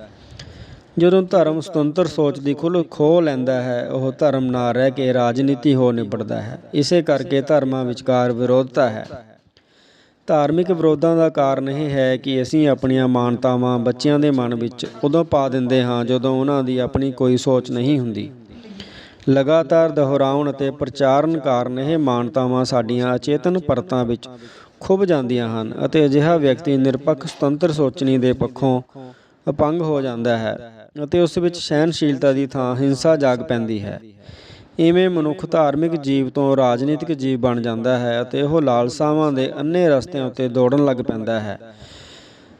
ਜਦੋਂ ਧਰਮ ਸੁਤੰਤਰ ਸੋਚ ਦੀ ਖੁੱਲ ਖੋਹ ਲੈਂਦਾ ਹੈ, ਉਹ ਧਰਮ ਨਾ ਰਹਿ ਕੇ ਰਾਜਨੀਤੀ ਹੋ ਨਿਬੜਦਾ ਹੈ। ਇਸੇ ਕਰਕੇ ਧਰਮਾਂ ਵਿਚਕਾਰ ਵਿਰੋਧਤਾ ਹੈ। ਧਾਰਮਿਕ ਵਿਰੋਧਾਂ ਦਾ ਕਾਰਨ ਇਹ ਹੈ ਕਿ ਅਸੀਂ ਆਪਣੀਆਂ ਮਾਨਤਾਵਾਂ ਬੱਚਿਆਂ ਦੇ ਮਨ ਵਿੱਚ ਉਦੋਂ ਪਾ ਦਿੰਦੇ ਹਾਂ ਜਦੋਂ ਉਹਨਾਂ ਦੀ ਆਪਣੀ ਕੋਈ ਸੋਚ ਨਹੀਂ ਹੁੰਦੀ। ਲਗਾਤਾਰ ਦੁਹਰਾਉਣ ਅਤੇ ਪ੍ਰਚਾਰਨ ਕਾਰਨ ਇਹ ਮਾਨਤਾਵਾਂ ਸਾਡੀਆਂ ਅਚੇਤਨ ਪਰਤਾਂ ਵਿੱਚ ਖੁੱਭ ਜਾਂਦੀਆਂ ਹਨ ਅਤੇ ਅਜਿਹਾ ਵਿਅਕਤੀ ਨਿਰਪੱਖ ਸੁਤੰਤਰ ਸੋਚਣੀ ਦੇ ਪੱਖੋਂ ਅਪੰਗ ਹੋ ਜਾਂਦਾ ਹੈ। ਅਤੇ ਉਸ ਵਿੱਚ ਸਹਿਨਸ਼ੀਲਤਾ ਦੀ ਥਾਂ ਹਿੰਸਾ ਜਾਗ ਪੈਂਦੀ ਹੈ। ਇਵੇਂ ਮਨੁੱਖ ਧਾਰਮਿਕ ਜੀਵ ਤੋਂ ਰਾਜਨੀਤਿਕ ਜੀਵ ਬਣ ਜਾਂਦਾ ਹੈ ਅਤੇ ਉਹ ਲਾਲਸਾਵਾਂ ਦੇ ਅੰਨੇ ਰਸਤਿਆਂ ਉੱਤੇ ਦੌੜਨ ਲੱਗ ਪੈਂਦਾ ਹੈ।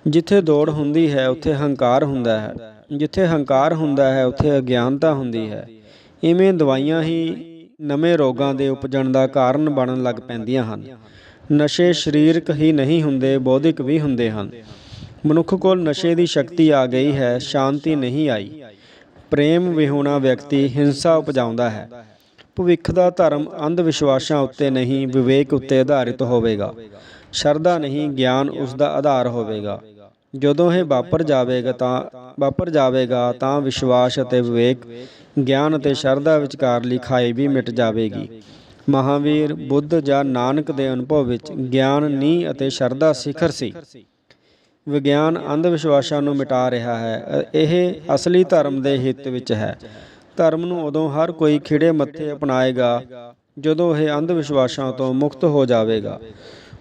ਜਿੱਥੇ ਦੌੜ ਹੁੰਦੀ ਹੈ, ਉੱਥੇ ਹੰਕਾਰ ਹੁੰਦਾ ਹੈ। ਜਿੱਥੇ ਹੰਕਾਰ ਹੁੰਦਾ ਹੈ, ਉੱਥੇ ਅਗਿਆਨਤਾ ਹੁੰਦੀ ਹੈ। ਇਵੇਂ ਦਵਾਈਆਂ ਹੀ ਨਵੇਂ ਰੋਗਾਂ ਦੇ ਉਪਜਣ ਦਾ ਕਾਰਨ ਬਣਨ ਲੱਗ ਪੈਂਦੀਆਂ ਹਨ। ਨਸ਼ੇ ਸਰੀਰਕ ਹੀ ਨਹੀਂ ਹੁੰਦੇ, ਬੌਧਿਕ ਵੀ ਹੁੰਦੇ ਹਨ। ਮਨੁੱਖ ਕੋਲ ਨਸ਼ੇ ਦੀ ਸ਼ਕਤੀ ਆ ਗਈ ਹੈ, ਸ਼ਾਂਤੀ ਨਹੀਂ ਆਈ। ਪ੍ਰੇਮ ਵਿਹੂਣਾ ਵਿਅਕਤੀ ਹਿੰਸਾ ਉਪਜਾਉਂਦਾ ਹੈ। ਭਵਿੱਖ ਦਾ ਧਰਮ ਅੰਧ ਵਿਸ਼ਵਾਸਾਂ ਉੱਤੇ ਨਹੀਂ, ਵਿਵੇਕ ਉੱਤੇ ਆਧਾਰਿਤ ਹੋਵੇਗਾ। ਸ਼ਰਧਾ ਨਹੀਂ, ਗਿਆਨ ਉਸ ਦਾ ਆਧਾਰ ਹੋਵੇਗਾ। ਜਦੋਂ ਇਹ ਵਾਪਰ ਜਾਵੇਗਾ ਤਾਂ, ਵਾਪਰ ਜਾਵੇਗਾ ਤਾਂ ਵਿਸ਼ਵਾਸ ਅਤੇ ਵਿਵੇਕ, ਗਿਆਨ ਅਤੇ ਸ਼ਰਧਾ ਵਿਚਕਾਰ ਲਿਖਾਈ ਵੀ ਮਿਟ ਜਾਵੇਗੀ। ਮਹਾਵੀਰ ਬੁੱਧ ਜਾਂ ਨਾਨਕ ਦੇ ਅਨੁਭਵ ਵਿੱਚ ਗਿਆਨ ਨੀ ਅਤੇ ਸ਼ਰਧਾ ਸਿਖਰ ਸੀ। ਵਿਗਿਆਨ ਅੰਧ ਵਿਸ਼ਵਾਸਾਂ ਨੂੰ ਮਿਟਾ ਰਿਹਾ ਹੈ। ਇਹ ਅਸਲੀ ਧਰਮ ਦੇ ਹਿੱਤ ਵਿੱਚ ਹੈ। ਧਰਮ ਨੂੰ ਉਦੋਂ ਹਰ ਕੋਈ ਖਿੜੇ ਮੱਥੇ ਅਪਣਾਏਗਾ ਜਦੋਂ ਇਹ ਅੰਧ ਵਿਸ਼ਵਾਸਾਂ ਤੋਂ ਮੁਕਤ ਹੋ ਜਾਵੇਗਾ।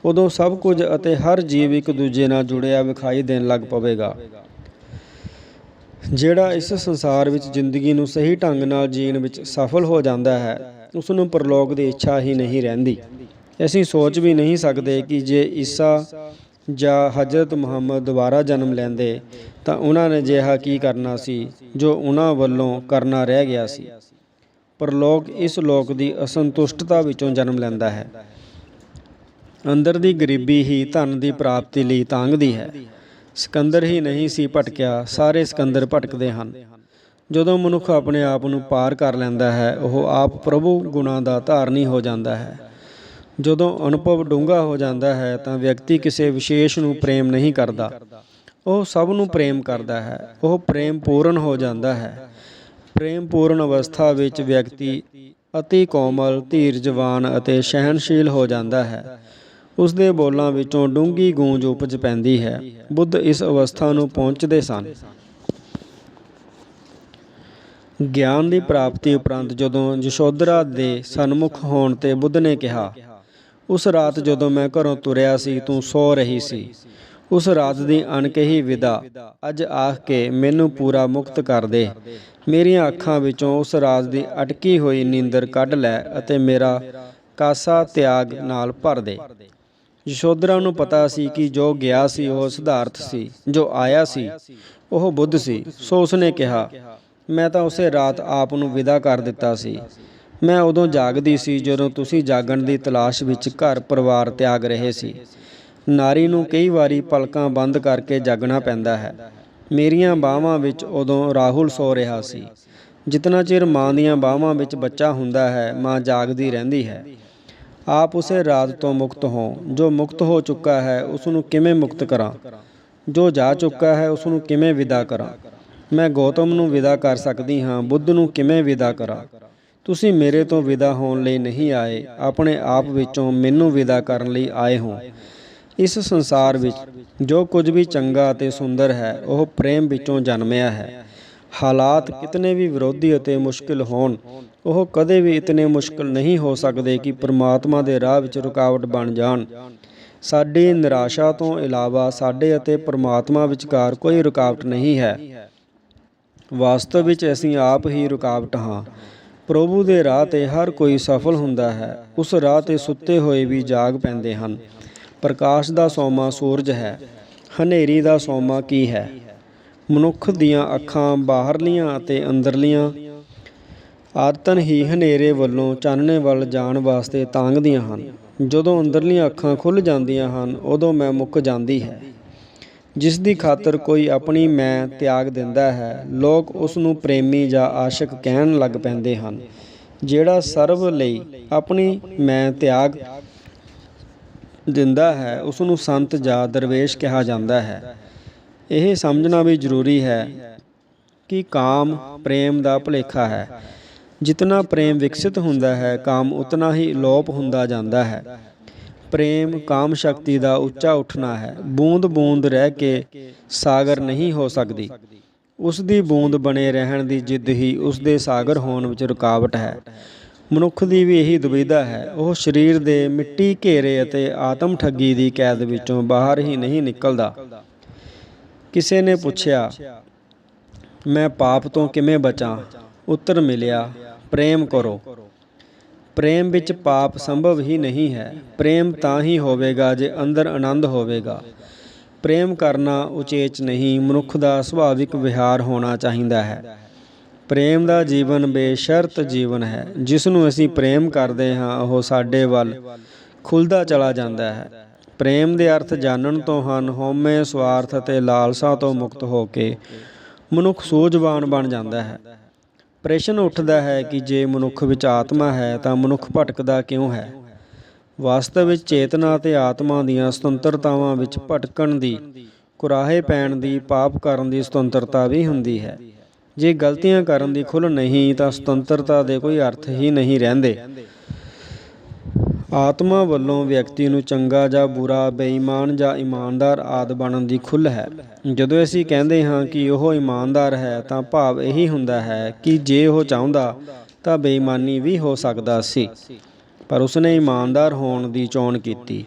ਉਦੋਂ ਸਭ ਕੁਝ ਅਤੇ ਹਰ ਜੀਵ ਇੱਕ ਦੂਜੇ ਨਾਲ ਜੁੜਿਆ ਵਿਖਾਈ ਦੇਣ ਲੱਗ ਪਵੇਗਾ। ਜਿਹੜਾ ਇਸ ਸੰਸਾਰ ਵਿੱਚ ਜ਼ਿੰਦਗੀ ਨੂੰ ਸਹੀ ਢੰਗ ਨਾਲ ਜੀਣ ਵਿੱਚ ਸਫਲ ਹੋ ਜਾਂਦਾ ਹੈ ਉਸ ਨੂੰ ਪਰਲੋਕ ਦੀ ਇੱਛਾ ਹੀ ਨਹੀਂ ਰਹਿੰਦੀ। ਅਸੀਂ ਸੋਚ ਵੀ ਨਹੀਂ ਸਕਦੇ ਕਿ ਜੇ ਈਸਾ ਜਾਂ ਹਜ਼ਰਤ ਮੁਹੰਮਦ ਦੁਬਾਰਾ ਜਨਮ ਲੈਂਦੇ, ਤਾਂ ਉਹਨਾਂ ਨੇ ਅਜਿਹਾ ਕੀ ਕਰਨਾ ਸੀ, ਜੋ ਉਹਨਾਂ ਵੱਲੋਂ ਕਰਨਾ ਰਹਿ ਗਿਆ ਸੀ। ਪਰ ਲੋਕ ਇਸ ਲੋਕ ਦੀ ਅਸੰਤੁਸ਼ਟਤਾ ਵਿੱਚੋਂ ਜਨਮ ਲੈਂਦਾ ਹੈ। ਅੰਦਰ ਦੀ ਗਰੀਬੀ ਹੀ ਧਨ ਦੀ ਪ੍ਰਾਪਤੀ ਲਈ ਤਾਂਗਦੀ ਹੈ। ਸਿਕੰਦਰ ਹੀ ਨਹੀਂ ਸੀ ਭਟਕਿਆ, ਸਾਰੇ ਸਿਕੰਦਰ ਭਟਕਦੇ ਹਨ। ਜਦੋਂ ਮਨੁੱਖ ਆਪਣੇ ਆਪ ਨੂੰ ਪਾਰ ਕਰ ਲੈਂਦਾ ਹੈ, ਉਹ ਆਪ ਪ੍ਰਭੂ ਗੁਣਾਂ ਦਾ ਧਾਰਨੀ ਹੋ ਜਾਂਦਾ ਹੈ। ਜਦੋਂ ਅਨੁਭਵ ਡੂੰਘਾ ਹੋ ਜਾਂਦਾ ਹੈ ਤਾਂ ਵਿਅਕਤੀ ਕਿਸੇ ਵਿਸ਼ੇਸ਼ ਨੂੰ ਪ੍ਰੇਮ ਨਹੀਂ ਕਰਦਾ। ਉਹ ਸਭ ਨੂੰ ਪ੍ਰੇਮ ਕਰਦਾ ਹੈ। ਉਹ ਪ੍ਰੇਮ ਪੂਰਨ ਹੋ ਜਾਂਦਾ ਹੈ। ਪ੍ਰੇਮ ਪੂਰਨ ਅਵਸਥਾ ਵਿੱਚ ਵਿਅਕਤੀ ਅਤੀ ਕੋਮਲ, ਧੀਰਜਵਾਨ ਅਤੇ ਸਹਿਨਸ਼ੀਲ ਹੋ ਜਾਂਦਾ ਹੈ। ਉਸ ਦੇ ਬੋਲਾਂ ਵਿੱਚੋਂ ਡੂੰਗੀ ਗੂੰਜ ਉਪਜ ਪੈਂਦੀ ਹੈ। ਬੁੱਧ ਇਸ ਅਵਸਥਾ ਨੂੰ ਪਹੁੰਚਦੇ ਸਨ। ਗਿਆਨ ਦੀ ਪ੍ਰਾਪਤੀ ਉਪਰੰਤ ਜਦੋਂ ਯਸ਼ੋਧਰਾ ਦੇ ਸਨਮੁਖ ਹੋਣ ਤੇ ਬੁੱਧ ਨੇ ਕਿਹਾ ਉਸ ਰਾਤ ਜਦੋਂ ਮੈਂ ਘਰੋਂ ਤੁਰਿਆ ਸੀ, ਤੂੰ ਸੋ ਰਹੀ ਸੀ। ਉਸ ਰਾਤ ਦੀ ਅਣਕਹੀ ਵਿਦਾ। ਅੱਜ ਆਖ ਕੇ ਮੈਨੂੰ ਪੂਰਾ ਮੁਕਤ ਕਰ ਦੇ। ਮੇਰੀਆਂ ਅੱਖਾਂ ਵਿੱਚੋਂ ਉਸ ਰਾਤ ਦੀ ਅਟਕੀ ਹੋਈ ਨੀਂਦਰ ਕੱਢ ਲੈ ਅਤੇ ਮੇਰਾ ਕਾਸਾ ਤਿਆਗ ਨਾਲ ਭਰ ਦੇ। ਯਸ਼ੋਧਰਾ ਨੂੰ ਪਤਾ ਸੀ ਕਿ ਜੋ ਗਿਆ ਸੀ, ਉਹ ਸਿਧਾਰਥ ਸੀ, ਜੋ ਆਇਆ ਸੀ, ਉਹ ਬੁੱਧ ਸੀ। ਸੋ ਉਸਨੇ ਕਿਹਾ, ਮੈਂ ਤਾਂ ਉਸੇ ਰਾਤ ਆਪ ਨੂੰ ਵਿਦਾ ਕਰ ਦਿੱਤਾ ਸੀ। ਮੈਂ ਉਦੋਂ ਜਾਗਦੀ ਸੀ ਜਦੋਂ ਤੁਸੀਂ ਜਾਗਣ ਦੀ ਤਲਾਸ਼ ਵਿੱਚ ਘਰ ਪਰਿਵਾਰ ਤਿਆਗ ਰਹੇ ਸੀ। ਨਾਰੀ ਨੂੰ ਕਈ ਵਾਰੀ ਪਲਕਾਂ ਬੰਦ ਕਰਕੇ ਜਾਗਣਾ ਪੈਂਦਾ ਹੈ। ਮੇਰੀਆਂ ਬਾਹਾਂ ਵਿੱਚ ਉਦੋਂ ਰਾਹੁਲ ਸੋ ਰਿਹਾ ਸੀ। ਜਿਤਨਾ ਚਿਰ ਮਾਂ ਦੀਆਂ ਬਾਹਾਂ ਵਿੱਚ ਬੱਚਾ ਹੁੰਦਾ ਹੈ, ਮਾਂ ਜਾਗਦੀ ਰਹਿੰਦੀ ਹੈ। ਆਪ ਉਸੇ ਰਾਤ ਤੋਂ ਮੁਕਤ ਹੋ। ਜੋ ਮੁਕਤ ਹੋ ਚੁੱਕਾ ਹੈ ਉਸ ਨੂੰ ਕਿਵੇਂ ਮੁਕਤ ਕਰਾਂ? ਜੋ ਜਾ ਚੁੱਕਾ ਹੈ ਉਸ ਨੂੰ ਕਿਵੇਂ ਵਿਦਾ ਕਰਾਂ? ਮੈਂ ਗੌਤਮ ਨੂੰ ਵਿਦਾ ਕਰ ਸਕਦੀ ਹਾਂ, ਬੁੱਧ ਨੂੰ ਕਿਵੇਂ ਵਿਦਾ ਕਰਾਂ? ਤੁਸੀਂ ਮੇਰੇ ਤੋਂ ਵਿਦਾ ਹੋਣ ਲਈ ਨਹੀਂ ਆਏ, ਆਪਣੇ ਆਪ ਵਿੱਚੋਂ ਮੈਨੂੰ ਵਿਦਾ ਕਰਨ ਲਈ ਆਏ ਹੋ। ਇਸ ਸੰਸਾਰ ਵਿੱਚ ਜੋ ਕੁਝ ਵੀ ਚੰਗਾ ਅਤੇ ਸੁੰਦਰ ਹੈ, ਉਹ ਪ੍ਰੇਮ ਵਿੱਚੋਂ ਜਨਮਿਆ ਹੈ। ਹਾਲਾਤ ਕਿਤਨੇ ਵੀ ਵਿਰੋਧੀ ਅਤੇ ਮੁਸ਼ਕਿਲ ਹੋਣ, ਉਹ ਕਦੇ ਵੀ ਇਤਨੇ ਮੁਸ਼ਕਿਲ ਨਹੀਂ ਹੋ ਸਕਦੇ ਕਿ ਪ੍ਰਮਾਤਮਾ ਦੇ ਰਾਹ ਵਿੱਚ ਰੁਕਾਵਟ ਬਣ ਜਾਣ। ਸਾਡੀ ਨਿਰਾਸ਼ਾ ਤੋਂ ਇਲਾਵਾ ਸਾਡੇ ਅਤੇ ਪ੍ਰਮਾਤਮਾ ਵਿਚਕਾਰ ਕੋਈ ਰੁਕਾਵਟ ਨਹੀਂ ਹੈ। ਵਾਸਤਵ ਵਿੱਚ ਅਸੀਂ ਆਪ ਹੀ ਰੁਕਾਵਟ ਹਾਂ। ਪ੍ਰਭੂ ਦੇ ਰਾਹ ਤੇ ਹਰ ਕੋਈ ਸਫਲ ਹੁੰਦਾ ਹੈ, ਉਸ ਰਾਹ ਤੇ ਸੁੱਤੇ ਹੋਏ ਵੀ ਜਾਗ ਪੈਂਦੇ ਹਨ। ਪ੍ਰਕਾਸ਼ ਦਾ ਸੋਮਾ ਸੂਰਜ ਹੈ, ਹਨੇਰੀ ਦਾ ਸੋਮਾ ਕੀ ਹੈ? ਮਨੁੱਖ ਦੀਆਂ ਅੱਖਾਂ ਬਾਹਰਲੀਆਂ ਅਤੇ ਅੰਦਰਲੀਆਂ ਆਦਤਨ ਹੀ ਹਨੇਰੇ ਵੱਲੋਂ ਚਾਨਣੇ ਵੱਲ ਜਾਣ ਵਾਸਤੇ ਤਾਂਗਦੀਆਂ ਹਨ। ਜਦੋਂ ਅੰਦਰਲੀਆਂ ਅੱਖਾਂ ਖੁੱਲ ਜਾਂਦੀਆਂ ਹਨ, ਉਦੋਂ ਮੈਂ ਮੁੱਕ ਜਾਂਦੀ ਹੈ। ਜਿਸ ਦੀ ਖਾਤਰ ਕੋਈ ਆਪਣੀ ਮੈਂ ਤਿਆਗ ਦਿੰਦਾ ਹੈ, ਲੋਕ ਉਸ ਨੂੰ ਪ੍ਰੇਮੀ ਜਾਂ ਆਸ਼ਿਕ ਕਹਿਣ ਲੱਗ ਪੈਂਦੇ ਹਨ, ਜਿਹੜਾ ਸਰਬ ਲਈ ਆਪਣੀ ਮੈਂ ਤਿਆਗ ਦਿੰਦਾ ਹੈ ਉਸ ਨੂੰ ਸੰਤ ਜਾਂ ਦਰਵੇਸ਼ ਕਿਹਾ ਜਾਂਦਾ ਹੈ। ਇਹ ਸਮਝਣਾ ਵੀ ਜ਼ਰੂਰੀ ਹੈ ਕਿ ਕਾਮ ਪ੍ਰੇਮ ਦਾ ਭੁਲੇਖਾ ਹੈ। ਜਿਤਨਾ ਪ੍ਰੇਮ ਵਿਕਸਿਤ ਹੁੰਦਾ ਹੈ, ਕਾਮ ਉਤਨਾ ਹੀ ਲੋਪ ਹੁੰਦਾ ਜਾਂਦਾ ਹੈ। ਪ੍ਰੇਮ ਕਾਮ ਸ਼ਕਤੀ ਦਾ ਉੱਚਾ ਉੱਠਣਾ ਹੈ। ਬੂੰਦ ਬੂੰਦ ਰਹਿ ਕੇ ਸਾਗਰ ਨਹੀਂ ਹੋ ਸਕਦੀ। ਉਸ ਦੀ ਬੂੰਦ ਬਣੇ ਰਹਿਣ ਦੀ ਜਿੱਦ ਹੀ ਉਸ ਦੇ ਸਾਗਰ ਹੋਣ ਵਿੱਚ ਰੁਕਾਵਟ ਹੈ। ਮਨੁੱਖ ਦੀ ਵੀ ਇਹੀ ਦੁਬਿਧਾ ਹੈ। ਉਹ ਸਰੀਰ ਦੇ ਮਿੱਟੀ ਘੇਰੇ ਅਤੇ ਆਤਮ ਠੱਗੀ ਦੀ ਕੈਦ ਵਿੱਚੋਂ ਬਾਹਰ ਹੀ ਨਹੀਂ ਨਿਕਲਦਾ। ਕਿਸੇ ਨੇ ਪੁੱਛਿਆ, ਮੈਂ ਪਾਪ ਤੋਂ ਕਿਵੇਂ ਬਚਾਂ? ਉੱਤਰ ਮਿਲਿਆ, ਪ੍ਰੇਮ ਕਰੋ। ਪ੍ਰੇਮ ਵਿੱਚ ਪਾਪ ਸੰਭਵ ਹੀ ਨਹੀਂ ਹੈ। ਪ੍ਰੇਮ ਤਾਂ ਹੀ ਹੋਵੇਗਾ ਜੇ ਅੰਦਰ ਆਨੰਦ ਹੋਵੇਗਾ। ਪ੍ਰੇਮ ਕਰਨਾ ਉਚੇਚ ਨਹੀਂ, ਮਨੁੱਖ ਦਾ ਸੁਭਾਵਿਕ ਵਿਹਾਰ ਹੋਣਾ ਚਾਹੀਦਾ ਹੈ। ਪ੍ਰੇਮ ਦਾ ਜੀਵਨ ਬੇਸ਼ਰਤ ਜੀਵਨ ਹੈ। ਜਿਸ ਨੂੰ ਅਸੀਂ ਪ੍ਰੇਮ ਕਰਦੇ ਹਾਂ, ਉਹ ਸਾਡੇ ਵੱਲ ਖੁੱਲਦਾ ਚਲਾ ਜਾਂਦਾ ਹੈ। ਪ੍ਰੇਮ ਦੇ ਅਰਥ ਜਾਣਨ ਤੋਂ ਹਨ, ਹਉਮੈ ਸਵਾਰਥ ਅਤੇ ਲਾਲਸਾ ਤੋਂ ਮੁਕਤ ਹੋ ਕੇ ਮਨੁੱਖ ਸੂਝਵਾਨ ਬਣ ਜਾਂਦਾ ਹੈ। ਪ੍ਰਸ਼ਨ ਉੱਠਦਾ ਹੈ ਕਿ ਜੇ ਮਨੁੱਖ ਵਿੱਚ ਆਤਮਾ ਹੈ ਤਾਂ ਮਨੁੱਖ ਭਟਕਦਾ ਕਿਉਂ ਹੈ? ਵਾਸਤਵ ਵਿੱਚ ਚੇਤਨਾ ਅਤੇ ਆਤਮਾ ਦੀਆਂ ਸੁਤੰਤਰਤਾਵਾਂ ਵਿੱਚ ਭਟਕਣ ਦੀ, ਕੁਰਾਹੇ ਪੈਣ ਦੀ, ਪਾਪ ਕਰਨ ਦੀ ਸੁਤੰਤਰਤਾ ਵੀ ਹੁੰਦੀ ਹੈ। ਜੇ ਗਲਤੀਆਂ ਕਰਨ ਦੀ ਖੁੱਲ੍ਹ ਨਹੀਂ ਤਾਂ ਸੁਤੰਤਰਤਾ ਦੇ ਕੋਈ ਅਰਥ ਹੀ ਨਹੀਂ ਰਹਿੰਦੇ। ਆਤਮਾ ਵੱਲੋਂ ਵਿਅਕਤੀ ਨੂੰ ਚੰਗਾ ਜਾਂ ਬੁਰਾ, ਬੇਈਮਾਨ ਜਾਂ ਇਮਾਨਦਾਰ ਆਦ ਬਣਨ ਦੀ ਖੁੱਲ੍ਹ ਹੈ। ਜਦੋਂ ਅਸੀਂ ਕਹਿੰਦੇ ਹਾਂ ਕਿ ਉਹ ਇਮਾਨਦਾਰ ਹੈ ਤਾਂ ਭਾਵ ਇਹੀ ਹੁੰਦਾ ਹੈ ਕਿ ਜੇ ਉਹ ਚਾਹੁੰਦਾ ਤਾਂ ਬੇਈਮਾਨੀ ਵੀ ਹੋ ਸਕਦਾ ਸੀ। ਪਰ ਉਸਨੇ ਇਮਾਨਦਾਰ ਹੋਣ ਦੀ ਚੋਣ ਕੀਤੀ।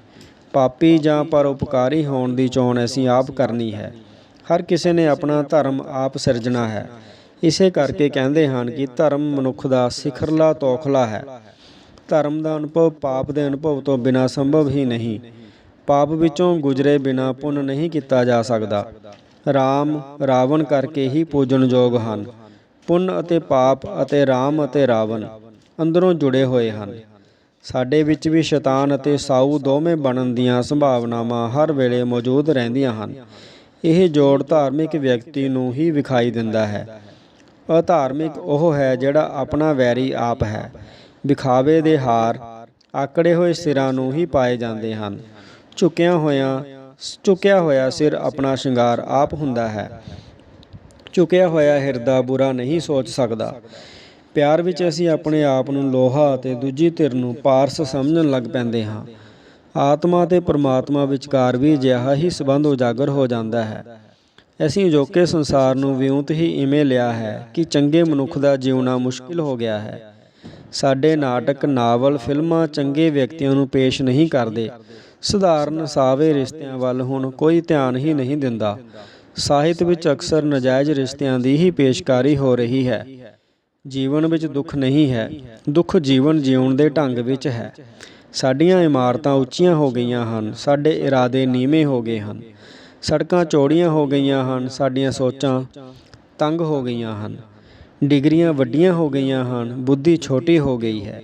ਪਾਪੀ ਜਾਂ ਪਰਉਪਕਾਰੀ ਹੋਣ ਦੀ ਚੋਣ ਅਸੀਂ ਆਪ ਕਰਨੀ ਹੈ। ਹਰ ਕਿਸੇ ਨੇ ਆਪਣਾ ਧਰਮ ਆਪ ਸਿਰਜਣਾ ਹੈ। ਇਸੇ ਕਰਕੇ ਕਹਿੰਦੇ ਹਨ ਕਿ ਧਰਮ ਮਨੁੱਖ ਦਾ ਸਿਖਰਲਾ ਤੋਖਲਾ ਹੈ। ਧਰਮ ਦਾ ਅਨੁਭਵ ਪਾਪ ਦੇ ਅਨੁਭਵ ਤੋਂ ਬਿਨਾਂ ਸੰਭਵ ਹੀ ਨਹੀਂ। ਪਾਪ ਵਿੱਚੋਂ ਗੁਜ਼ਰੇ ਬਿਨਾਂ ਪੁੰਨ ਨਹੀਂ ਕੀਤਾ ਜਾ ਸਕਦਾ। ਰਾਮ, ਰਾਵਣ ਕਰਕੇ ਹੀ ਪੂਜਣਯੋਗ ਹਨ। ਪੁੰਨ ਅਤੇ ਪਾਪ ਅਤੇ ਰਾਮ ਅਤੇ ਰਾਵਣ ਅੰਦਰੋਂ ਜੁੜੇ ਹੋਏ ਹਨ। ਸਾਡੇ ਵਿੱਚ ਵੀ ਸ਼ੈਤਾਨ ਅਤੇ ਸਾਊ ਦੋਵੇਂ ਬਣਨ ਦੀਆਂ ਸੰਭਾਵਨਾਵਾਂ ਹਰ ਵੇਲੇ ਮੌਜੂਦ ਰਹਿੰਦੀਆਂ ਹਨ। ਇਹ ਜੋੜ ਧਾਰਮਿਕ ਵਿਅਕਤੀ ਨੂੰ ਹੀ ਵਿਖਾਈ ਦਿੰਦਾ ਹੈ। ਅਧਾਰਮਿਕ ਉਹ ਹੈ ਜਿਹੜਾ ਆਪਣਾ ਵੈਰੀ ਆਪ ਹੈ। ਵਿਖਾਵੇ ਦੇ ਹਾਰ ਆਕੜੇ ਹੋਏ ਸਿਰਾਂ ਨੂੰ ਹੀ ਪਾਏ ਜਾਂਦੇ ਹਨ। ਝੁਕਿਆ ਹੋਇਆ ਝੁਕਿਆ ਹੋਇਆ ਸਿਰ ਆਪਣਾ ਸ਼ਿੰਗਾਰ ਆਪ ਹੁੰਦਾ ਹੈ। ਝੁਕਿਆ ਹੋਇਆ ਹਿਰਦਾ ਬੁਰਾ ਨਹੀਂ ਸੋਚ ਸਕਦਾ। ਪਿਆਰ ਵਿੱਚ ਅਸੀਂ ਆਪਣੇ ਆਪ ਨੂੰ ਲੋਹਾ ਅਤੇ ਦੂਜੀ ਧਿਰ ਨੂੰ ਪਾਰਸ ਸਮਝਣ ਲੱਗ ਪੈਂਦੇ ਹਾਂ। ਆਤਮਾ ਤੇ ਪਰਮਾਤਮਾ ਵਿਚਕਾਰ ਵੀ ਅਜਿਹਾ ਹੀ ਸਬੰਧ ਉਜਾਗਰ ਹੋ ਜਾਂਦਾ ਹੈ। ਅਸੀਂ ਅਜੋਕੇ ਸੰਸਾਰ ਨੂੰ ਵਿਉਂਤ ਹੀ ਇਵੇਂ ਲਿਆ ਹੈ ਕਿ ਚੰਗੇ ਮਨੁੱਖ ਦਾ ਜਿਉਣਾ ਮੁਸ਼ਕਿਲ ਹੋ ਗਿਆ ਹੈ। ਸਾਡੇ ਨਾਟਕ, ਨਾਵਲ, ਫਿਲਮਾਂ ਚੰਗੇ ਵਿਅਕਤੀਆਂ ਨੂੰ ਪੇਸ਼ ਨਹੀਂ ਕਰਦੇ। ਸਧਾਰਨ ਸਾਵੇ ਰਿਸ਼ਤਿਆਂ ਵੱਲ ਹੁਣ ਕੋਈ ਧਿਆਨ ਹੀ ਨਹੀਂ ਦਿੰਦਾ। ਸਾਹਿਤ ਵਿੱਚ ਅਕਸਰ ਨਜਾਇਜ਼ ਰਿਸ਼ਤਿਆਂ ਦੀ ਹੀ ਪੇਸ਼ਕਾਰੀ ਹੋ ਰਹੀ ਹੈ। ਜੀਵਨ ਵਿੱਚ ਦੁੱਖ ਨਹੀਂ ਹੈ। ਦੁੱਖ ਜੀਵਨ ਜਿਉਣ ਦੇ ਢੰਗ ਵਿੱਚ ਹੈ। ਸਾਡੀਆਂ ਇਮਾਰਤਾਂ ਉੱਚੀਆਂ ਹੋ ਗਈਆਂ ਹਨ। ਸਾਡੇ ਇਰਾਦੇ ਨੀਵੇਂ ਹੋ ਗਏ ਹਨ। ਸੜਕਾਂ ਚੌੜੀਆਂ ਹੋ ਗਈਆਂ ਹਨ। ਸਾਡੀਆਂ ਸੋਚਾਂ ਤੰਗ ਹੋ ਗਈਆਂ ਹਨ। ਡਿਗਰੀਆਂ ਵੱਡੀਆਂ ਹੋ ਗਈਆਂ ਹਨ, ਬੁੱਧੀ ਛੋਟੀ ਹੋ ਗਈ ਹੈ।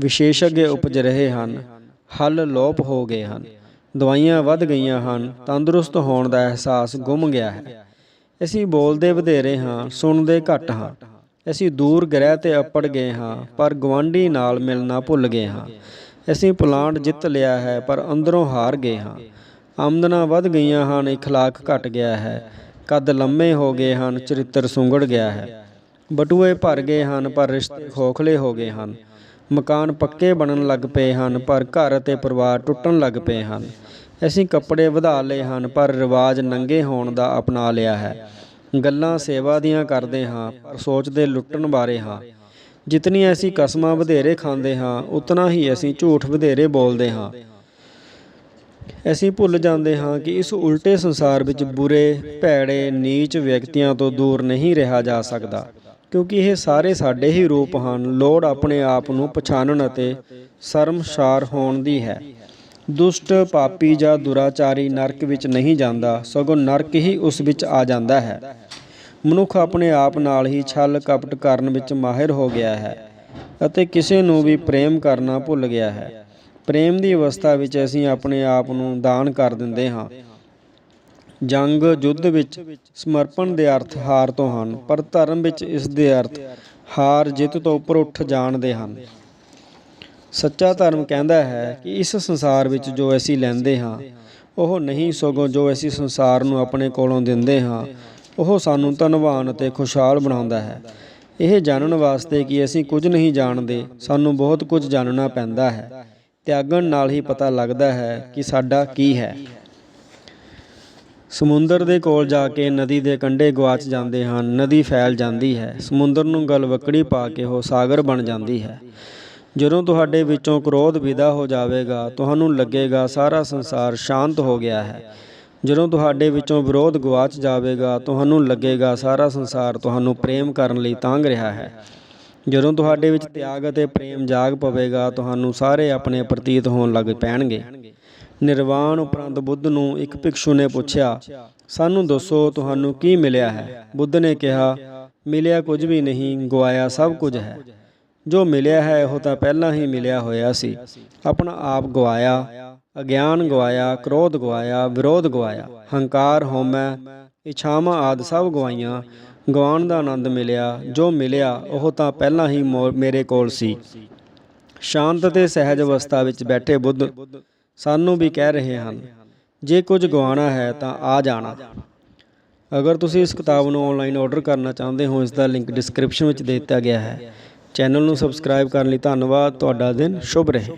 ਵਿਸ਼ੇਸ਼ੱਗ ਉਪਜ ਰਹੇ ਹਨ, ਹੱਲ ਲੋਪ ਹੋ ਗਏ ਹਨ, ਦਵਾਈਆਂ ਵੱਧ ਗਈਆਂ ਹਨ, ਤੰਦਰੁਸਤ ਹੋਣ ਦਾ ਅਹਿਸਾਸ ਗੁੰਮ ਗਿਆ ਹੈ। ਅਸੀਂ ਬੋਲਦੇ ਵਧੇਰੇ ਹਾਂ, ਸੁਣਦੇ ਘੱਟ ਹਾਂ। ਅਸੀਂ ਦੂਰ ਗ੍ਰਹਿ ਤੇ ਅੱਪੜ ਗਏ ਹਾਂ, ਪਰ ਗਵਾਂਢੀ ਨਾਲ ਮਿਲਣਾ ਭੁੱਲ ਗਏ ਹਾਂ। ਅਸੀਂ ਪਲਾਂਟ ਜਿੱਤ ਲਿਆ ਹੈ, ਪਰ ਅੰਦਰੋਂ ਹਾਰ ਗਏ ਹਾਂ। ਆਮਦਨਾਂ ਵੱਧ ਗਈਆਂ ਹਨ, ਇਖਲਾਕ ਘਟ ਗਿਆ ਹੈ। ਕੱਦ ਲੰਮੇ ਹੋ ਗਏ ਹਨ, ਚਰਿੱਤਰ ਸੁੰਗੜ ਗਿਆ ਹੈ। ਬਟੂਏ ਭਰ ਗਏ ਹਨ, ਪਰ ਰਿਸ਼ਤੇ ਖੋਖਲੇ ਹੋ ਗਏ ਹਨ। ਮਕਾਨ ਪੱਕੇ ਬਣਨ ਲੱਗ ਪਏ ਹਨ, ਪਰ ਘਰ ਅਤੇ ਪਰਿਵਾਰ ਟੁੱਟਣ ਲੱਗ ਪਏ ਹਨ। ਅਸੀਂ ਕੱਪੜੇ ਵਧਾ ਲਏ ਹਨ, ਪਰ ਰਿਵਾਜ ਨੰਗੇ ਹੋਣ ਦਾ ਅਪਣਾ ਲਿਆ ਹੈ। ਗੱਲਾਂ ਸੇਵਾ ਦੀਆਂ ਕਰਦੇ ਹਾਂ, ਪਰ ਸੋਚਦੇ ਲੁੱਟਣ ਬਾਰੇ ਹਾਂ। ਜਿਤਨੀ ਅਸੀਂ ਕਸਮਾਂ ਵਧੇਰੇ ਖਾਂਦੇ ਹਾਂ, ਉਤਨਾ ਹੀ ਅਸੀਂ ਝੂਠ ਵਧੇਰੇ ਬੋਲਦੇ ਹਾਂ। ਅਸੀਂ ਭੁੱਲ ਜਾਂਦੇ ਹਾਂ ਕਿ ਇਸ ਉਲਟੇ ਸੰਸਾਰ ਵਿੱਚ ਬੁਰੇ, ਭੈੜੇ, ਨੀਚ ਵਿਅਕਤੀਆਂ ਤੋਂ ਦੂਰ ਨਹੀਂ ਰਿਹਾ ਜਾ ਸਕਦਾ। ਕਿਉਂਕਿ ਇਹ ਸਾਰੇ ਸਾਡੇ ਹੀ ਰੂਪ ਹਨ। ਲੋੜ ਆਪਣੇ ਆਪ ਨੂੰ ਪਛਾਣਨ ਅਤੇ ਸ਼ਰਮਸ਼ਾਰ ਹੋਣ ਦੀ ਹੈ। ਦੁਸ਼ਟ ਪਾਪੀ ਜਾਂ ਦੁਰਾਚਾਰੀ ਨਰਕ ਵਿੱਚ ਨਹੀਂ ਜਾਂਦਾ, ਸਗੋਂ ਨਰਕ ਹੀ ਉਸ ਵਿੱਚ ਆ ਜਾਂਦਾ ਹੈ। ਮਨੁੱਖ ਆਪਣੇ ਆਪ ਨਾਲ ਹੀ ਛਲ ਕਪਟ ਕਰਨ ਵਿੱਚ ਮਾਹਿਰ ਹੋ ਗਿਆ ਹੈ ਅਤੇ ਕਿਸੇ ਨੂੰ ਵੀ ਪ੍ਰੇਮ ਕਰਨਾ ਭੁੱਲ ਗਿਆ ਹੈ। ਪ੍ਰੇਮ ਦੀ ਅਵਸਥਾ ਵਿੱਚ ਅਸੀਂ ਆਪਣੇ ਆਪ ਨੂੰ ਦਾਨ ਕਰ ਦਿੰਦੇ ਹਾਂ। ਜੰਗ ਯੁੱਧ ਵਿੱਚ ਸਮਰਪਣ ਦੇ ਅਰਥ ਹਾਰ ਤੋਂ ਹਨ, ਪਰ ਧਰਮ ਵਿੱਚ ਇਸ ਦੇ ਅਰਥ ਹਾਰ ਜਿੱਤ ਤੋਂ ਉੱਪਰ ਉੱਠ ਜਾਣ ਦੇ ਹਨ। ਸੱਚਾ ਧਰਮ ਕਹਿੰਦਾ ਹੈ ਕਿ ਇਸ ਸੰਸਾਰ ਵਿੱਚ ਜੋ ਅਸੀਂ ਲੈਂਦੇ ਹਾਂ, ਉਹ ਨਹੀਂ ਸਗੋਂ ਜੋ ਅਸੀਂ ਸੰਸਾਰ ਨੂੰ ਆਪਣੇ ਕੋਲੋਂ ਦਿੰਦੇ ਹਾਂ, ਉਹ ਸਾਨੂੰ ਧਨਵਾਨ ਅਤੇ ਖੁਸ਼ਹਾਲ ਬਣਾਉਂਦਾ ਹੈ। ਇਹ ਜਾਣਨ ਵਾਸਤੇ ਕਿ ਅਸੀਂ ਕੁਝ ਨਹੀਂ ਜਾਣਦੇ, ਸਾਨੂੰ ਬਹੁਤ ਕੁਝ ਜਾਣਨਾ ਪੈਂਦਾ ਹੈ। ਤਿਆਗਣ ਨਾਲ ਹੀ ਪਤਾ ਲੱਗਦਾ ਹੈ ਕਿ ਸਾਡਾ ਕੀ ਹੈ। ਸਮੁੰਦਰ ਦੇ ਕੋਲ ਜਾ ਕੇ ਨਦੀ ਦੇ ਕੰਢੇ ਗੁਆਚ ਜਾਂਦੇ ਹਨ, ਨਦੀ ਫੈਲ ਜਾਂਦੀ ਹੈ, ਸਮੁੰਦਰ ਨੂੰ ਗਲਵੱਕੜੀ ਪਾ ਕੇ ਉਹ ਸਾਗਰ ਬਣ ਜਾਂਦੀ ਹੈ। ਜਦੋਂ ਤੁਹਾਡੇ ਵਿੱਚੋਂ ਕ੍ਰੋਧ ਵਿਦਾ ਹੋ ਜਾਵੇਗਾ, ਤੁਹਾਨੂੰ ਲੱਗੇਗਾ ਸਾਰਾ ਸੰਸਾਰ ਸ਼ਾਂਤ ਹੋ ਗਿਆ ਹੈ। ਜਦੋਂ ਤੁਹਾਡੇ ਵਿੱਚੋਂ ਵਿਰੋਧ ਗਵਾਚ ਜਾਵੇਗਾ, ਤੁਹਾਨੂੰ ਲੱਗੇਗਾ ਸਾਰਾ ਸੰਸਾਰ ਤੁਹਾਨੂੰ ਪ੍ਰੇਮ ਕਰਨ ਲਈ ਤਾਂਘ ਰਿਹਾ ਹੈ। ਜਦੋਂ ਤੁਹਾਡੇ ਵਿੱਚ ਤਿਆਗ ਅਤੇ ਪ੍ਰੇਮ ਜਾਗ ਪਵੇਗਾ, ਤੁਹਾਨੂੰ ਸਾਰੇ ਆਪਣੇ ਪ੍ਰਤੀਤ ਹੋਣ ਲੱਗ ਪੈਣਗੇ। ਨਿਰਵਾਣ ਉਪਰੰਤ ਬੁੱਧ ਨੂੰ ਇੱਕ ਭਿਕਸ਼ੂ ਨੇ ਪੁੱਛਿਆ, ਸਾਨੂੰ ਦੱਸੋ ਤੁਹਾਨੂੰ ਕੀ ਮਿਲਿਆ ਹੈ? ਬੁੱਧ ਨੇ ਕਿਹਾ, ਮਿਲਿਆ ਕੁਝ ਵੀ ਨਹੀਂ, ਗਵਾਇਆ ਸਭ ਕੁਝ ਹੈ। ਜੋ ਮਿਲਿਆ ਹੈ, ਉਹ ਤਾਂ ਪਹਿਲਾਂ ਹੀ ਮਿਲਿਆ ਹੋਇਆ ਸੀ। ਆਪਣਾ ਆਪ ਗਵਾਇਆ, ਅਗਿਆਨ ਗਵਾਇਆ, ਕ੍ਰੋਧ ਗਵਾਇਆ, ਵਿਰੋਧ ਗਵਾਇਆ, ਹੰਕਾਰ, ਹਉਮੈ, ਇਛਾਵਾਂ ਆਦ ਸਭ ਗਵਾਈਆਂ। ਗਵਾਉਣ ਦਾ ਆਨੰਦ ਮਿਲਿਆ। ਜੋ ਮਿਲਿਆ, ਉਹ ਤਾਂ ਪਹਿਲਾਂ ਹੀ ਮੋ- ਮੇਰੇ ਕੋਲ ਸੀ। ਸ਼ਾਂਤ ਅਤੇ ਸਹਿਜ ਅਵਸਥਾ ਵਿੱਚ ਬੈਠੇ ਬੁੱਧ ਸਾਨੂੰ ਵੀ ਕਹਿ ਰਹੇ ਹਨ, ਜੇ ਕੁਝ ਗਵਾਉਣਾ ਹੈ ਤਾਂ ਆ ਜਾਣਾ। ਅਗਰ ਤੁਸੀਂ ਇਸ ਕਿਤਾਬ ਨੂੰ ਆਨਲਾਈਨ ਆਰਡਰ ਕਰਨਾ ਚਾਹੁੰਦੇ ਹੋ ਇਸ ਦਾ ਲਿੰਕ ਡਿਸਕ੍ਰਿਪਸ਼ਨ ਵਿੱਚ ਦੇ ਦਿੱਤਾ ਗਿਆ ਹੈ। ਚੈਨਲ ਨੂੰ ਸਬਸਕ੍ਰਾਈਬ ਕਰਨ ਲਈ ਧੰਨਵਾਦ, ਤੁਹਾਡਾ ਦਿਨ ਸ਼ੁਭ ਰਹੇ।